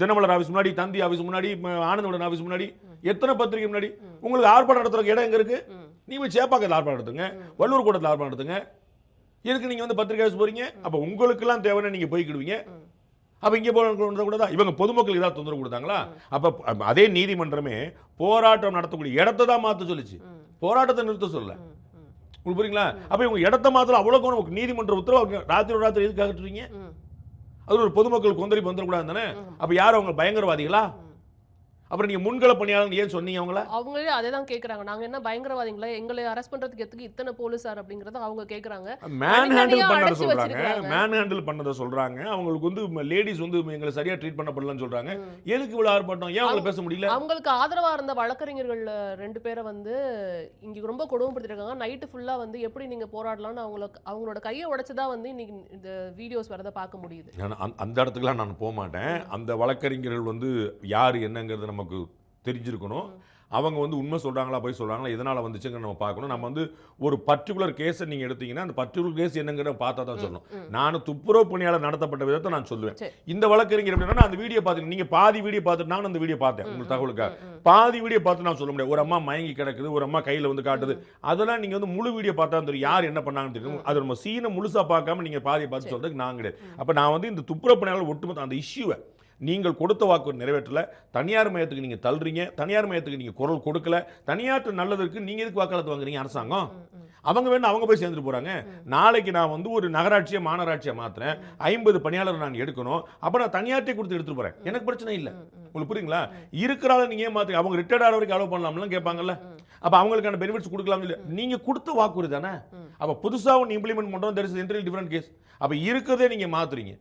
தினமலர் ஆஃபீஸ் முன்னாடி தந்தி ஆஃபீஸ் முன்னாடி ஆனந்தவுடன் ஆஃபீஸ் முன்னாடி எத்தனை பத்திரிகை முன்னாடி? உங்களுக்கு ஆர்ப்பாட்டம் நடத்துறதுக்கு இடம் எங்க இருக்கு?
ம்.
நீ போய் சேப்பாக்கத்தில் ஆர்ப்பாட்டம் நடத்துங்க. வள்ளூர் கூட்டத்தில் ஆர்ப்பாட்டம் நடத்துங்க. எதுக்கு நீங்க வந்து பத்திரிகை ஆஃபீஸ் போறீங்க? அப்ப உங்களுக்கெல்லாம் தேவைன்னா நீங்க போய்க்கிடுவீங்க. அப்ப இங்க போன கூட தான் இவங்க பொதுமக்களுக்கு ஏதாவது தொந்தரவு கொடுத்தாங்களா? அப்ப அதே நீதிமன்றமே போராட்டம் நடத்தக்கூடிய இடத்தை தான் மாத்த சொல்லுச்சு. போராட்டத்தை நிறுத்த சொல்லல. புரியுங்களா? அப்ப இவங்க இடத்த அவ்வளவு கவனம் நீதிமன்ற உத்தரவு ராத்திரி ராத்திரி எதுக்கு அகற்றுறீங்க
ம்.
அது ஒரு பொதுமக்கள் கொந்தளிப்பு வந்துடக்கூடாது தானே? அப்ப யார் அவங்க பயங்கரவாதிகளா? அப்புறம் நீங்க முன்கள பணியாளர் ஏன் சொன்னீங்க அவங்கள?
அவங்களே அதே தான் கேக்குறாங்க. நாங்க என்ன பயங்கரவாதிகளா எங்களை அரெஸ்ட் பண்றதுக்கு எதுக்கு இத்தனை போலீஸார் அப்படிங்கறத அவங்க கேக்குறாங்க.
மேன் ஹேண்டில் பண்ணத
வச்சிருக்காங்க.
மேன் ஹேண்டில் பண்ணத சொல்றாங்க. அவங்களுக்கு வந்து லேடிஸ் வந்து எங்களை சரியா ட்ரீட் பண்ணப்படலன்னு சொல்றாங்க.
ம்.
எதுக்கு இவ்வளவு ஆர்ப்பாட்டம்? ஏன் அவங்கள
அவங்க-
பேச முடியல?
அவங்களுக்கு ஆதரவா இருந்த வழக்கறிஞர்கள் ரெண்டு பேரை வந்து இங்க ரொம்ப கொடுமைப்படுத்திருக்காங்க. நைட்டு ஃபுல்லா வந்து எப்படி நீங்க போராடலாம்னு அவங்கள அவங்களோட கையை உடைச்சுதான் வந்து இன்னைக்கு இந்த வீடியோஸ் வரத பார்க்க முடியுது.
அந்த இடத்துக்குலாம் நான் போக மாட்டேன். அந்த வழக்கறிஞர்கள் வந்து யார் என்னங்கிறது நமக்கு தெரிஞ்சிருக்கணும். அவங்க வந்து உண்மை சொல்றாங்களா போய் சொல்றாங்களா எதனால வந்துச்சுங்க நம்ம பார்க்கணும். நம்ம வந்து ஒரு பர்டிகுலர் கேஸை நீங்க எடுத்தீங்கன்னா அந்த பர்டிகுலர் கேஸ் என்னங்கிறத பார்த்தா தான் சொல்லணும். நான் துப்புரவு பணியாளர் நடத்தப்பட்ட விதத்தை நான் சொல்லுவேன். இந்த வழக்கறிஞர் எப்படின்னா அந்த வீடியோ பார்த்து நீங்க பாதி வீடியோ பார்த்துட்டு நான் அந்த வீடியோ பார்த்தேன் உங்களுக்கு தகவலுக்காக. பாதி வீடியோ பார்த்து நான் சொல்ல முடியாது. ஒரு அம்மா மயங்கி கிடக்குது ஒரு அம்மா கையில வந்து காட்டுது. அதெல்லாம் நீங்க வந்து முழு வீடியோ பார்த்தா தெரியும். யார் என்ன பண்ணாங்கன்னு தெரியும். அது நம்ம சீனை முழுசா பார்க்காம நீங்க பாதி பார்த்து சொல்றதுக்கு நான் கிடையாது அப்ப நான் வந்து இந்த துப்புரவு பணியாளர் ஒட்டுமொத்த அந்த இஷ்யூவை நீங்கள் கொடுத்த வாக்கு நிறைவேற்றல. தனியார் மையத்துக்கு நீங்க தள்ளுறீங்க. தனியார் மையத்துக்கு நீங்க குரல் கொடுக்கல. தனியார் நல்லதற்கு நீங்கள் எதுக்கு வாக்காளத்து வாங்குறீங்க அரசாங்கம்? அவங்க வேணும் அவங்க போய் சேர்ந்துட்டு போறாங்க. நாளைக்கு நான் வந்து ஒரு நகராட்சியை மாநகராட்சியை மாத்துறேன். ஐம்பது பணியாளர் நான் எடுக்கணும். அப்போ நான் தனியார்ட்டே கொடுத்து எடுத்துட்டு போறேன். எனக்கு பிரச்சனை இல்லை. உங்களுக்கு புரியுங்களா இருக்கிறால நீங்க ஏன் அவங்க ரிட்டையர்ட் ஆகிற வரைக்கும் அலோவ் பண்ணலாம்லாம் கேட்பாங்கல்ல. அப்ப அவங்களுக்கான பெனிஃபிட்ஸ் கொடுக்கலாம் இல்லை. நீங்கள் கொடுத்த வாக்குறுதி தானே? புதுசாக புதுசா ஒன்று இம்ப்ளிமெண்ட் பண்ணுறோம் தெர் இஸ் என்ட்ரி கேஸ் அப்போ இருக்கிறதே நீங்க மாத்துறீங்க.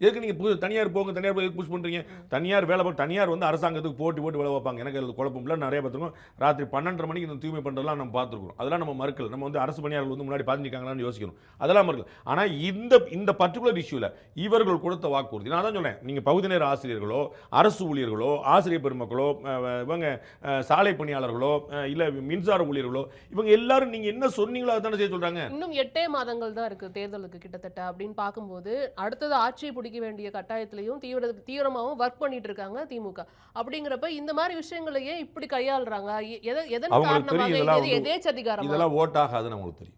எதுக்கு நீங்கள் புது தனியார் போங்க தனியார் போய் புஷ் பண்ணுறீங்க தனியார் வேலை பார்க்க தனியார் வந்து அரசாங்கத்துக்கு போட்டி போட்டு வேலை வைப்பாங்க எனக்கு அது குழப்பம் இல்லை. நிறைய பார்த்துருக்கோம் ராத்திரி பன்னெண்டரை மணிக்கு இந்த தூய்மை பண்ணுறதுலாம் நம்ம பார்த்துருக்கோம். அதெல்லாம் நம்ம மறுக்கல. நம்ம வந்து அரசு பணியாளர்கள் வந்து முன்னாடி பார்த்துருக்காங்களான்னு யோசிக்கணும். அதெல்லாம் மறுக்கல. ஆனால் இந்த இந்த பர்டிகுலர் இஷ்யூவில் இவர்கள் கொடுத்த வாக்குறுதி நான் தான் சொன்னேன் நீங்கள் பகுதி நேர ஆசிரியர்களோ அரசு ஊழியர்களோ ஆசிரியர் பெருமக்களோ இவங்க சாலை பணியாளர்களோ இல்லை மின்சார ஊழியர்களோ இவங்க எல்லாரும் நீங்கள் என்ன சொன்னீங்களோ அதானே செய்ய சொல்கிறாங்க
இன்னும் எட்டே மாதங்கள் தான் இருக்குது தேர்தலுக்கு கிட்டத்தட்ட அப்படின்னு பார்க்கும்போது அடுத்தது ஆட்சியை பிடிக்க வேண்டிய கட்டாயத்திலையும் தீவிர தீவிரமாகவும் ஒர்க் பண்ணிட்டு இருக்காங்க திமுக. அப்படிங்கிறப்ப இந்த மாதிரி விஷயங்களையே இப்படி கையாளுறாங்க? எத- எதன் காரணமாக எதேச்சதிகாரமா?
இதெல்லாம் ஓட்டாகாதுன்னு அவங்களுக்கு தெரியும்.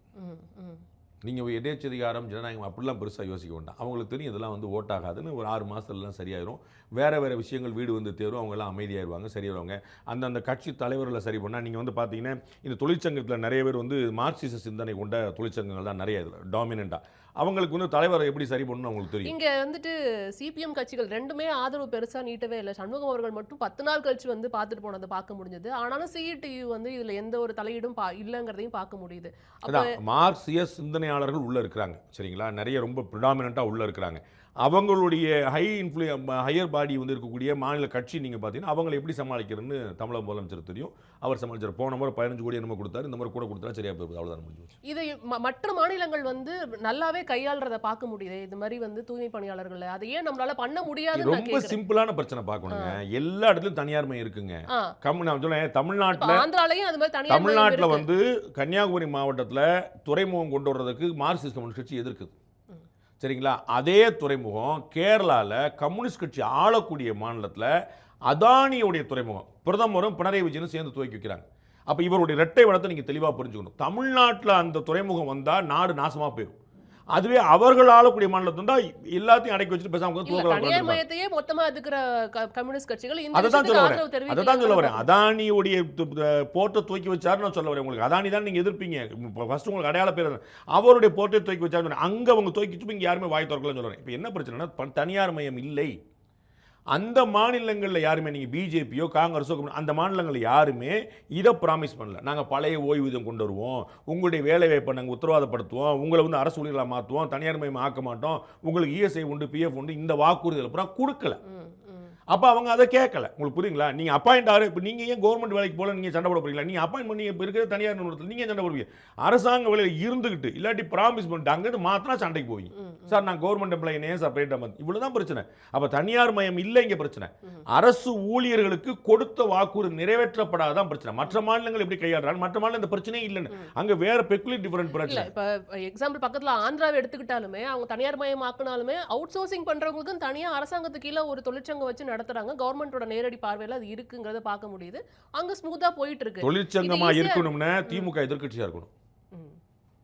நீங்கள் எதேச்சதிகாரம் ஜனநாயகம் அப்படிலாம் பெருசாக யோசிக்க வேண்டாம். அவங்களுக்கு தெரியும் இதெல்லாம் வந்து ஓட்டாகாதுன்னு ஒரு ஆறு மாதத்துலலாம் சரியாயிரும். வேறு வேறு விஷயங்கள் வீடு வந்து தேரும் அவங்க எல்லாம் அமைதியாயிருவாங்க சரியாயிருவாங்க. அந்தந்த கட்சி தலைவர்களை சரி பண்ணால் நீங்கள் வந்து பார்த்தீங்கன்னா இந்த தொழிற்சங்கத்தில் நிறைய பேர் வந்து மார்க்சிச சிந்தனை கொண்ட தொழிற்சங்கங்கள் தான் நிறைய டாமினண்ட்டாக அவங்களுக்கு வந்து தலைவரை எப்படி சரி பண்ணணும்னு அவங்களுக்கு தெரியும்.
இங்க வந்துட்டு சிபிஎம் கட்சிகள் ரெண்டுமே ஆதரவு பெருசா நீட்டவே இல்லை. சண்முகம் அவர்கள் மட்டும் பத்து நாள் கழிச்சு வந்து பார்த்துட்டு போனதை பார்க்க முடிஞ்சது. ஆனாலும் சிஇடியு வந்து இதுல எந்த ஒரு தலையீடும் பா இல்லைங்கிறதையும் பார்க்க முடியுது.
மார்க்சிய சிந்தனையாளர்கள் உள்ளே இருக்கிறாங்க. சரிங்களா? நிறைய ரொம்ப ப்ரிடாமினண்ட்டாக உள்ளே இருக்கிறாங்க. அவங்களுடைய ஹை இன்ஃப்ளூ ஹையர் பாடி வந்து இருக்கக்கூடிய மாநில கட்சி நீங்கள் பார்த்தீங்கன்னா அவங்களை எப்படி சமாளிக்கிறதுன்னு தமிழக முதலமைச்சர் தெரியும். அவர் சமாளிச்சார். போன முறை பதினஞ்சு கோடி என்னமோ கொடுத்தாரு. இந்த முறை கூட கொடுத்தா சரியா போகுது அவ்வளோதான் முடிஞ்சு.
இதை மற்ற மாநிலங்கள் வந்து நல்லாவே கையாளுறத பார்க்க முடியுது. இது மாதிரி வந்து தூய்மை பணியாளர்கள் அதை ஏன் நம்மளால பண்ண நான்
ரொம்ப. சிம்பிளான பிரச்சனை பார்க்கணுங்க. எல்லா இடத்துலையும் தனியார்மை இருக்குங்க.
ஆ,
கம் நான் சொல்லேன் தமிழ்நாட்டில்
ஆந்திராலையும் அது மாதிரி
தமிழ்நாட்டில். வந்து கன்னியாகுமரி மாவட்டத்தில் துறைமுகம் கொண்டு வர்றதுக்கு மார்க்சிஸ்ட் கம்யூனிஸ்ட் கட்சி எதிர்க்குது. சரிங்களா? அதே துறைமுகம் கேரளாவில் கம்யூனிஸ்ட் கட்சி ஆளக்கூடிய மாநிலத்தில் அதானியுடைய துறைமுகம். பிரதமரும் பினராயி விஜயனும் சேர்ந்து துவக்கி வைக்கிறாங்க. அப்போ இவருடைய இரட்டை வளத்தை நீங்கள் தெளிவாக புரிஞ்சுக்கணும். தமிழ்நாட்டில் அந்த துறைமுகம் வந்தால் நாடு நாசமாக போயிடும் அதுவே அவர்கள் ஆளக்கூடிய மாநிலத்தில் தான் எல்லாத்தையும் அடக்கி வச்சுட்டு பேசாம உட்கார்ந்து
இல்ல
தூக்கல
தனியார்
உட்கார்ந்துருப்பாங்க.
மையத்தையே மொத்தமா எதுக்குற க- கம்யூனிஸ்ட் கட்சிகள் இந்த
அதை தான்
விஷயத்துக்கு
சொல்ல வரேன். அதை தான் சொல்ல வரேன் அதானியுடைய போர்ட்டை தூக்கி வச்சாருன்னு நான் சொல்ல வரேன் உங்களுக்கு அதானி தான் நீங்கள் எதிர்ப்பீங்க ஃபர்ஸ்ட் உங்களுக்கு அடையாள பேர். அவருடைய போர்ட்டை தூக்கி வச்சாரு அங்கே அவங்க தூக்கி வச்சு இங்கே யாருமே வாய் திறக்கலன்னு சொல்ல வரேன் இப்போ என்ன பிரச்சனைனா தனியார் மையம் இல்லை அந்த மாநிலங்களில் யாருமே நீங்கள் பிஜேபியோ காங்கிரஸோ அந்த மாநிலங்களில் யாருமே இதை ப்ராமிஸ் பண்ணல. நாங்கள் பழைய ஓய்வூதியம் கொண்டு வருவோம். உங்களுடைய வேலை வாய்ப்பை நாங்கள் உத்தரவாதப்படுத்துவோம். உங்களை வந்து அரசு ஊழியர்களாக மாற்றுவோம் தனியார் மயம் ஆக்க மாட்டோம். உங்களுக்கு இஎஸ்ஐ உண்டு பிஎஃப் உண்டு இந்த வாக்குறுதிகள் அப்புறம் கொடுக்கல. அப்போ அவங்க அதை கேட்கல. உங்களுக்கு புரியுங்களா? நீங்கள் அப்பாயிண்ட் ஆகிற இப்போ நீங்கள் ஏன் கவர்மெண்ட் வேலைக்கு போல நீங்கள் சண்டை போட போறீங்களா? நீங்கள் அப்பாயிண்ட் பண்ணி இப்போ இருக்கிற தனியார் நிறுவனத்தில் நீங்கள் சண்டை போடுவீங்க? அரசாங்க வேலையில் இருந்துக்கிட்டு இல்லாட்டி ப்ராமிஸ் பண்ணிட்டு அங்கேருந்து மாத்தினா சண்டைக்கு போவீங்க.
ம்,
சார் நான் கவர்மெண்ட் எம்ப்ளாயி ஏன் செப்பரேட்டாக வந்து இவ்வளோ தான் பிரச்சனை. அப்போ தனியார் மயம் இல்லை இங்கே பிரச்சனை. அரசு ஊழியர்களுக்கு கொடுத்த வாக்குறுதி நிறைவேற்றப்படாதான் பிரச்சனை. மற்ற மாநிலங்கள் எப்படி கையாடுறாங்க மற்ற மாநிலம் இந்த பிரச்சனையே இல்லைன்னு. அங்கே வேற பெக்குலி டிஃபரெண்ட் பிரச்சனை.
இப்ப எக்ஸாம்பிள் பக்கத்துல ஆந்திராவை எடுத்துக்கிட்டாலுமே அவங்க தனியார் மயமாக்குனாலுமே அவுட் சோர்சிங் பண்றவங்களுக்கும் தனியா அரசாங்கத்துக்கு கீழே ஒரு தொழிற்சங்கம் வச்சு நடத்துறாங்க. கவர்மெண்டோட நேரடி பார்வையில அது இருக்குங்கிறத பார்க்க முடியுது. அங்க ஸ்மூத்தா போயிட்டு இருக்கு
தொழிற்சங்கமாக இருக்கணும்னா திமுக எதிர்க்கட்சியாக இருக்கணும்.
ம்.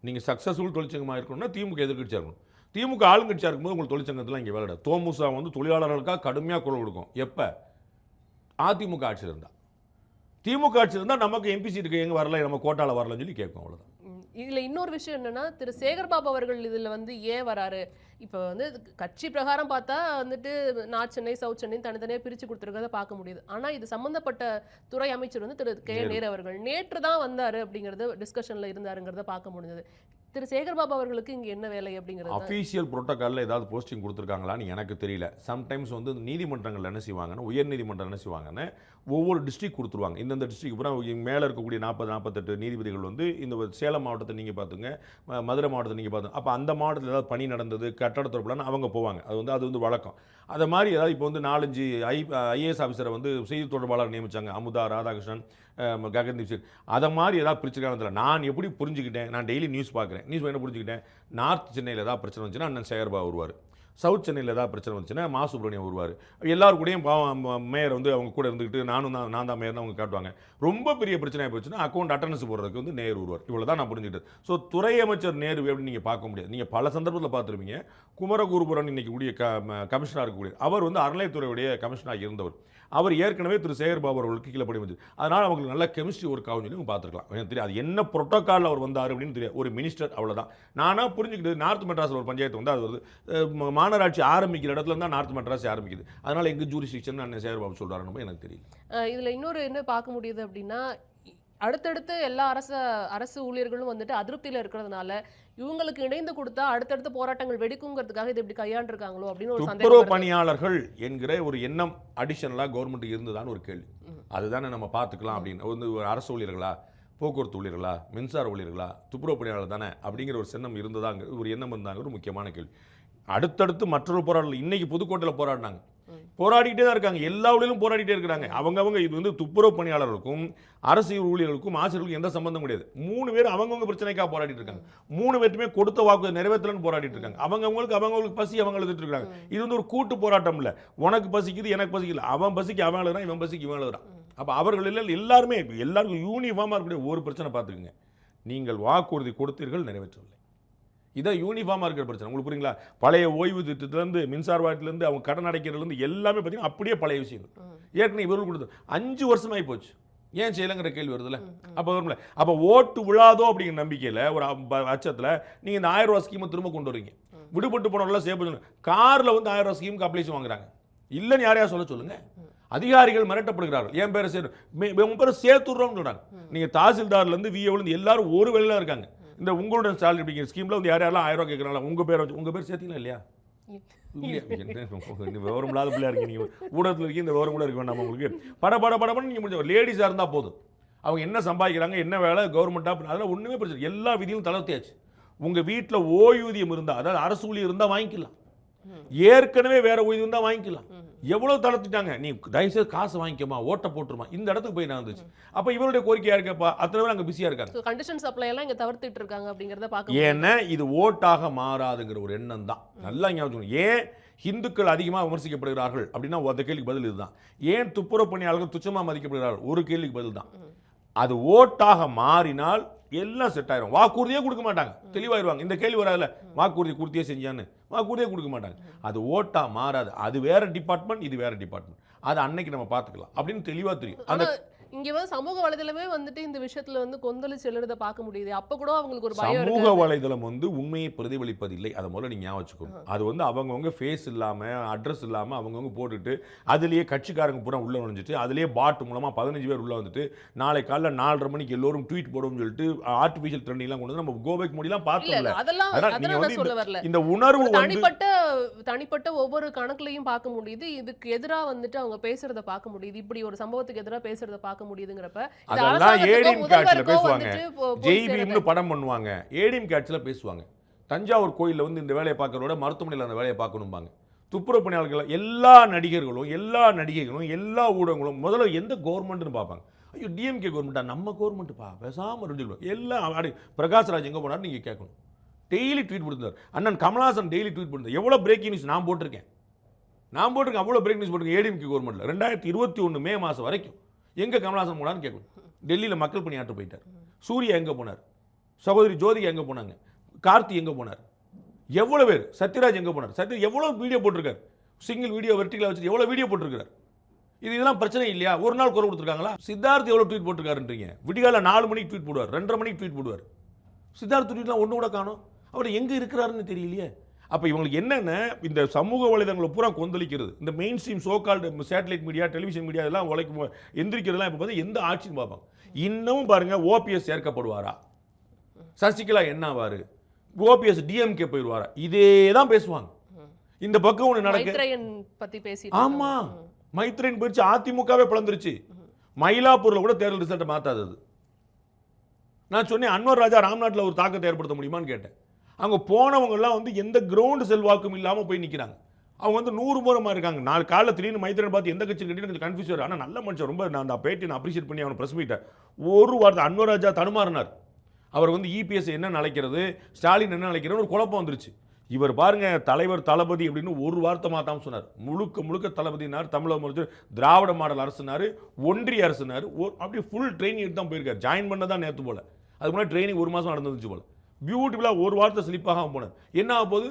நீங்கள் சக்ஸஸ்ஃபுல் தொழிற்சங்கமாக இருக்கணும்னா திமுக எதிர்க்கட்சியாக இருக்கணும். திமுக ஆளுங்கட்சியாக இருக்கும்போது உங்களுக்கு தொழிற்சங்கத்தில் இங்கே வேலை தோமுசா வந்து தொழிலாளர்களுக்காக கடுமையாக குரல் கொடுக்கும். எப்போ? அதிமுக ஆட்சியில் இருந்தால் திமுக ஆட்சியில் இருந்தால் நமக்கு எம்பி சீட்டுக்கு எங்கே வரல நம்ம கோட்டால வரலன்னு சொல்லி கேட்கும் அவ்வளோதான்.
இதுல இன்னொரு விஷயம் என்னன்னா திரு. சேகர்பாபு அவர்கள் இதுல வந்து ஏன் வராரு? இப்போ வந்து கட்சி பிரகாரம் பார்த்தா வந்துட்டு நார்த் சென்னை சவுத் சென்னை தனித்தனியாக பிரித்து கொடுத்துருக்கறத பார்க்க முடியுது. ஆனா இது சம்பந்தப்பட்ட துறை அமைச்சர் வந்து திரு. கே.
நேரு.
அவர்கள் நேற்று தான் வந்தாரு அப்படிங்கறது டிஸ்கஷன்ல இருந்தாருங்கிறத பார்க்க முடிஞ்சது. திரு சேகர்பாபு அவர்களுக்கு இங்கே என்ன வேலை அப்படிங்கிறது
அஃபீஷியல் புரோட்டோக்காலில் ஏதாவது போஸ்டிங் கொடுத்துருக்காங்களான்னு எனக்கு தெரியல. சம்டைம்ஸ் வந்து நீதிமன்றங்கள் என்ன செய்வாங்கன்னா உயர் நீதிமன்றம் என்ன செய்வாங்கன்னா ஒவ்வொரு டிஸ்ட்ரிக்ட் கொடுத்துருவாங்க. இந்தந்த டிஸ்ட்ரிக் பூரா மேலே இருக்கக்கூடிய நாற்பது நாற்பத்தெட்டு நீதிபதிகள் வந்து இந்த சேலம் மாவட்டத்தை நீங்கள் பார்த்துங்க ம- மதுரை மாவட்டத்தை நீங்கள் பார்த்துங்க அப்போ அந்த மாவட்டத்தில் ஏதாவது பணி நடந்தது கட்டட தொடர்புலான்னு அவங்க போவாங்க. அது வந்து அது வந்து வழக்கம். அதை மாதிரி ஏதாவது இப்போ வந்து நாலஞ்சு ஐ ஐஏஎஸ் ஆஃபீஸரை வந்து செய்தி தொடர்பாளர் நியமித்தாங்க அமுதா ராதாகிருஷ்ணன் ககன்தீப் சிங். அதை மாதிரி ஏதாவது பிரச்சனை நான் எப்படி புரிஞ்சுக்கிட்டேன்? நான் டெய்லி நியூஸ் பார்க்குறேன். நியூஸ் என்ன புரிஞ்சுக்கிட்டேன்? நார்த் சென்னையில் ஏதாவது பிரச்சனை வந்துச்சுன்னா அண்ணன் சேகர்பா வருவார். சவுத் சென்னையில் ஏதாவது பிரச்சனை வந்துச்சுன்னா மா சுப்ரமணியம் வருவார். எல்லாரும் கூடயும் பாவம் மேயர் வந்து அவங்க கூட இருந்துக்கிட்டு நானும் தான் நான் தான் மேயர்னு அவங்க காட்டுவாங்க. ரொம்ப பெரிய பிரச்சனையாக போச்சுன்னா அக்கௌண்ட் அட்டண்டன்ஸ் போடுறதுக்கு வந்து நேரு வருவார். இவ்வளோ தான் நான் புரிஞ்சுக்கிட்டேன் ஸோ துறை அமைச்சர் நேரு எப்படி நீங்கள் பார்க்க முடியாது? நீங்கள் பல சந்தர்ப்பத்தில் பார்த்துருப்பீங்க. குமரகுருபுரன் இன்றைக்கி கூடிய க கமிஷனாக இருக்கக்கூடிய அவர் வந்து அறநிலையத்துறையுடைய கமிஷனாக இருந்தவர். அவர் ஏற்கனவே திரு சேகர்பாபு அவர்களுக்கு கீழே படி வந்து அதனால் அவங்களுக்கு நல்ல கெமிஸ்ட்ரி ஒர்க் ஆகும் சொல்லி பார்த்துருக்கலாம். எனக்கு தெரியும் அது என்ன ப்ரோட்டோக்காலில் அவர் வந்தார் அப்படின்னு தெரியும் ஒரு மினிஸ்டர் அவ்வளோதான் நானாக புரிஞ்சுக்கிட்டு நார்த் மெட்ராஸில் ஒரு பஞ்சாயத்து வந்து அது வருது. மாநகராட்சி ஆரம்பிக்கிற இடத்துல தான் நார்த் மெட்ராஸ் ஆரம்பிக்குது. அதனால் எங்கள் ஜூரிஸ்டிக்ஷன் அண்ணன் சேகர்பாபு சொல்கிறாருன்னு எனக்கு தெரியல.
இதில் இன்னொரு என்ன பார்க்க முடியுது அப்படின்னா அடுத்தடுத்து எல்லா அரசு அரசு ஊழியர்களும் வந்துட்டு அதிருப்தியில் இருக்கிறதுனால இவங்களுக்கு இணைந்து கொடுத்தா அடுத்தடுத்த போராட்டங்கள் வெடிக்குங்கிறதுக்காக இது இப்படி கையாண்டிருக்காங்களோ அப்படின்னு ஒரு சந்தேகம்
துப்புரவு. பணியாளர்கள் என்கிற ஒரு எண்ணம் அடிஷனலாக கவர்மெண்ட் இருந்ததான்னு ஒரு கேள்வி. அதுதானே நம்ம பார்த்துக்கலாம் அப்படின்னு வந்து ஒரு அரசு ஊழியர்களா போக்குவரத்து ஊழியர்களா மின்சார ஊழியர்களா துப்புரவு பணியாளர் தானே அப்படிங்கிற ஒரு சின்னம் இருந்ததாங்க ஒரு எண்ணம் இருந்தாங்க ஒரு முக்கியமான கேள்வி அடுத்தடுத்து மற்றொரு போராடல் இன்னைக்கு புதுக்கோட்டையில் போராடினாங்க
ம்.
போராடிட்டே தான் இருக்காங்க. எல்லா ஊழியர்களும் போராடிட்டே இருக்கிறாங்க. அவங்கவங்க இது வந்து துப்புரவு பணியாளர்களுக்கும் அரசு ஊழியர்களுக்கும் ஆசிரியர்களுக்கும் எந்த சம்பந்தம் கிடையாது. மூணு பேர் அவங்கவங்க பிரச்சனைக்காக போராடிட்டு இருக்காங்க. மூணு பேருமே கொடுத்த வாக்கு நிறைவேற்றலன்னு போராடிட்டு இருக்காங்க. அவங்கவங்களுக்கு அவங்களுக்கு பசி அவங்க எழுதிட்டு இருக்காங்க. இது வந்து ஒரு கூட்டு போராட்டம் இல்ல. உனக்கு பசிக்குது எனக்கு பசிக்கல. அவன் பசிக்கு அவன் எழுதுறான் இவன் பசிக்கு இவன் எழுதுறான் அப்ப அவர்கள் எல்லாம் எல்லாருமே எல்லாருக்கும் யூனிஃபார்மா இருக்கக்கூடிய ஒரு பிரச்சனை பார்த்துக்குங்க. நீங்கள் வாக்குறுதி கொடுத்தீர்கள் நிறைவேற்றவில்லை. இதான் யூனிஃபார்மாக இருக்கிற பிரச்சனை. உங்களுக்கு புரியுங்களா? பழைய ஓய்வு திட்டத்திலேருந்து மின்சார வாரியத்திலேருந்து அவங்க கடன் அடைக்கிறதுலேருந்து எல்லாமே பார்த்தீங்கன்னா அப்படியே பழைய விஷயங்கள். ஏற்கனவே இவர்கள் கொடுத்து அஞ்சு வருஷமாகி போச்சு. ஏன் செய்யலைங்கிற கேள்வி வருதுல்ல. அப்போ வரும்ல. அப்போ ஓட்டு விழாதோ அப்படிங்கிற நம்பிக்கையில் ஒரு அச்சத்தில் நீங்கள் இந்த ஆயிரம் ரூபா ஸ்கீமை திரும்ப கொண்டு வரீங்க. விடுபட்டு போனவரெல்லாம் சேவ் பண்ணணும் காரில் வந்து ஆயிரம் ரூபா ஸ்கீமுக்கு அப்ளிகேஷன் வாங்குறாங்க இல்லைன்னு யாரையா சொல்ல சொல்லுங்க?
ம்.
அதிகாரிகள் மிரட்டப்படுகிறார்கள். என் பேரை சேர் உன் பேரை சேர்த்துடுறோம்னு சொல்றாங்க.
ம்.
நீங்க தாசில்தார்லேருந்து விஏலேருந்து எல்லாரும் ஒரு வேலையில இருக்காங்க. இந்த உங்களுடன் சேலரி அப்படிங்கிற ஸ்கீமில் வந்து யார் யாரெல்லாம் ஆயிரம் ரூபா கேட்குறாங்களா உங்கள் பேர் வச்சு உங்கள் பேர் சேர்த்தீங்களா இல்லையா? இல்லையா? விவரம் இல்லாத பிள்ளையா இருக்கீங்க நீங்கள் ஊடகத்தில் இருக்கீங்க இந்த விவரம் கூட இருக்க வேண்டாம் உங்களுக்கு? பட பட படப்பட நீங்கள் முடிஞ்ச லேடிஸாக இருந்தால் போதும். அவங்க என்ன சம்பாதிக்கிறாங்க என்ன வேலை கவர்மெண்ட்டாக அதெல்லாம் ஒன்றுமே பிரச்சனை எல்லா விதியும் தளர்த்தியாச்சு உங்கள் வீட்டில் ஓய்வூதியம் இருந்தால் அதாவது அரசு ஊழியர் இருந்தால் வாங்கிக்கலாம். ஏற்கனவே வேற ஊதியம் இருந்தால் வாங்கிக்கலாம்.
ம்.
எவ்வளவு தளர்த்திட்டாங்க? நீ தயவுசெய்து காசு வாங்கிக்கமா ஓட்ட போட்டுருமா இந்த இடத்துக்கு போய் நான் இருந்துச்சு அப்போ இவருடைய கோரிக்கையா இருக்கப்பா? அத்தனை பேர் அங்கே பிஸியாக இருக்காங்க.
கண்டிஷன் சப்ளை எல்லாம் இங்க தவிர்த்துட்டு இருக்காங்க அப்படிங்கறத பார்க்க
ஏன்னா இது ஓட்டாக மாறாதுங்கிற ஒரு எண்ணம் தான். நல்லா ஞாபகம். ஏன் இந்துக்கள் அதிகமாக விமர்சிக்கப்படுகிறார்கள் அப்படின்னா அந்த கேள்விக்கு பதில் இதுதான். ஏன் துப்புரவு பணியாளர்கள் துச்சமாக மதிக்கப்படுகிறார்கள்? ஒரு கேள்விக்கு பதில் தான். அது ஓட்டாக மாறினால் எல்லாம் செட் ஆயிரும். வாக்குறுதியே கொடுக்க மாட்டாங்க. தெளிவாயிருவாங்க. இந்த கேள்வி வராதுல வாக்குறுதி கொடுத்தியே செஞ்சான்னு. கூடயே கொடுக்க மாட்டாங்க. அது ஓட்டா மாறாது. அது வேற டிபார்ட்மெண்ட் இது வேற டிபார்ட்மெண்ட் அது அன்னைக்கு நம்ம பார்த்துக்கலாம். அப்படின்னு தெளிவாக தெரியும். அந்த
இங்க வந்து சமூக வலைதளமே வந்துட்டு இந்த விஷயத்துல வந்து கொந்தளிச்சு எழுத பார்க்க முடியுது. அப்ப கூட அவங்களுக்கு ஒரு பயம்
சமூக வலைதளம் வந்து உண்மையை பிரதிபலிப்பதில்லை அதை முதல்ல நீங்க ஞாபகம் அது வந்து அவங்கவங்க ஃபேஸ் இல்லாம அட்ரஸ் இல்லாம அவங்கவங்க போட்டுட்டு அதுலயே கட்சிக்காரங்க பூரா உள்ள நுழைஞ்சிட்டு அதுலயே பாட் மூலமா பதினஞ்சு பேர் உள்ள வந்துட்டு நாளை காலைல நாலரை மணிக்கு எல்லோரும் ட்வீட் போடுவோம்னு சொல்லிட்டு ஆர்டிஃபிஷியல் ட்ரெண்டிங்லாம் கொண்டு வந்து நம்ம கோபேக்
இல்ல
பார்த்தோம்ல.
அதெல்லாம்
நீங்க வந்து இந்த உணர்வு
தனிப்பட்ட தனிப்பட்ட ஒவ்வொரு கணக்குலையும் பார்க்க முடியுது. இதுக்கு எதிரா வந்துட்டு அவங்க பேசுறத பார்க்க முடியுது. இப்படி ஒரு சம்பவத்துக்கு எதிரா பேசுறத பார்க்க முடியுதுங்கிறப்ப இது
அதெல்லாம் ஏடிஎம் காட்சியில் பேசுவாங்க. ஜெய்பீம்னு. படம் பண்ணுவாங்க. ஏடிஎம் காட்சியில் பேசுவாங்க. தஞ்சாவூர் கோயிலில் வந்து இந்த வேலையை பார்க்கறத விட மருத்துவமனையில் அந்த வேலையை பார்க்கணும்பாங்க. துப்புரவு பணியாளர்கள் எல்லா நடிகர்களும் எல்லா நடிகைகளும் எல்லா ஊடகங்களும் முதல்ல எந்த கவர்மெண்ட்னு பார்ப்பாங்க. ஐயோ டிஎம்கே கவர்மெண்ட்டா நம்ம கவர்மெண்ட்டுப்பா பேசாமல் இருந்துருவோம் எல்லாம் அப்படி பிரகாஷ்ராஜ் எங்கே போனார் நீங்கள் கேட்கணும். டெய்லி ட்வீட் கொடுத்தார் அண்ணன் கமலஹாசன் டெய்லி ட்வீட் பண்ணுறார் எவ்வளோ பிரேக்கிங் நியூஸ் நான் போட்டிருக்கேன். நான் போட்டிருக்கேன் அவ்வளோ பிரேக் நியூஸ் போட்டிருக்கேன் ஏடிஎம்கே கவர்மெண்ட்டில் ரெண்டாயிரத்தி இருபத்தி ஒன்று மே மாதம் வரைக்கும். எங்கே கமல்ஹாசன் போனான்னு கேட்கணும். டெல்லியில் மக்கள் பணியாற்ற போயிட்டார். சூர்யா எங்கே போனார்? சகோதரி ஜோதிகா எங்கே போனாங்க? கார்த்தி எங்கே போனார்? எவ்வளோ பேர்? சத்யராஜ் எங்கே போனார்? சத்யராஜ் எவ்வளோ வீடியோ போட்டிருக்கார்? சிங்கிள் வீடியோ வெர்டிகலாக வச்சுட்டு எவ்வளோ வீடியோ போட்டிருக்காரு இது இதெல்லாம் பிரச்சனை இல்லையா? ஒரு நாள் குறை கொடுத்துருக்காங்களா? சித்தார்த் எவ்வளோ ட்வீட் போட்டிருக்காருன்றீங்க. விடிகால நாலு மணிக்கு ட்வீட் போடுவார். ரெண்டரை மணிக்கு ட்வீட் போடுவார். சித்தார்த் ட்வீட்லாம் ஒன்று கூட காணும். அவர் எங்கே இருக்கிறாருன்னு தெரியலையே. அப்போ இவங்களுக்கு என்னென்ன இந்த சமூக வலைதளங்களை பூரா கொந்தளிக்கிறது? இந்த mainstream so called satellite media television media இதெல்லாம் உழைக்கும் எந்திரிக்கிறதுலாம் இப்போ பார்த்து எந்த ஆட்சின்னு பார்ப்பாங்க. இன்னமும் பாருங்க ஓபிஎஸ் சேர்க்கப்படுவாரா? சசிகலா என்ன ஆவாரு ஓபிஎஸ் டிஎம்கே போயிடுவாரா? இதே தான் பேசுவாங்க. இந்த பக்கம் ஒன்று நடக்கு.
மைத்ரேயன் பத்தி பேசி
ஆமா. மைத்ரேன் போயிடுச்சு அதிமுகவே பிளந்துருச்சு. மயிலாப்பூர்ல கூட தேர்தல் ரிசல்ட்டை மாத்தாதது. நான் சொன்னேன் அன்வர் ராஜா ராம்நாட்டில் ஒரு தாக்கத்தை ஏற்படுத்த முடியுமான்னு கேட்டேன். அங்கே போனவங்கெல்லாம் வந்து எந்த கிரவுண்டு செல்வாக்கும் இல்லாமல் போய் நிற்கிறாங்க அவங்க வந்து நூறு மூலமாக இருக்காங்க. நாலு காலைல திடீர்னு மைத்திரன் பார்த்து எந்த கட்சி கட்டி கொஞ்சம் கன்ஃபியூஸ் வரும் ஆனால் நல்ல மனுஷன். ரொம்ப நான் அந்த பேட்டி நான் அப்ரிஷியேட் பண்ணி அவனை ப்ரெஸ் மீட்டேன் ஒரு வார்த்தை அன்வராஜா தடுமாறினார். அவர் வந்து இபிஎஸ் என்ன நினைக்கிறது ஸ்டாலின் என்ன நினைக்கிறது ஒரு குழப்பம் வந்துருச்சு. இவர் பாருங்க தலைவர் தளபதி அப்படின்னு ஒரு வார்த்தை மாத்தாமல் சொன்னார். முழுக்க முழுக்க தளபதினார் தமிழக முதலமைச்சர் திராவிட மாடல் அரசுனார் ஒன்றிய அரசுனார். ஒரு அப்படியே ஃபுல் ட்ரைனிங் எடுத்து தான் போயிருக்காரு. ஜாயின் பண்ண தான் நேற்று போல. அதுக்கு முன்னாடி ட்ரைனிங் ஒரு மாதம் நடந்துச்சு போல. பியூட்டிஃபுல்லாக ஒரு வார்த்தை ஸ்லிப்பாக போனது என்ன ஆக போகுது?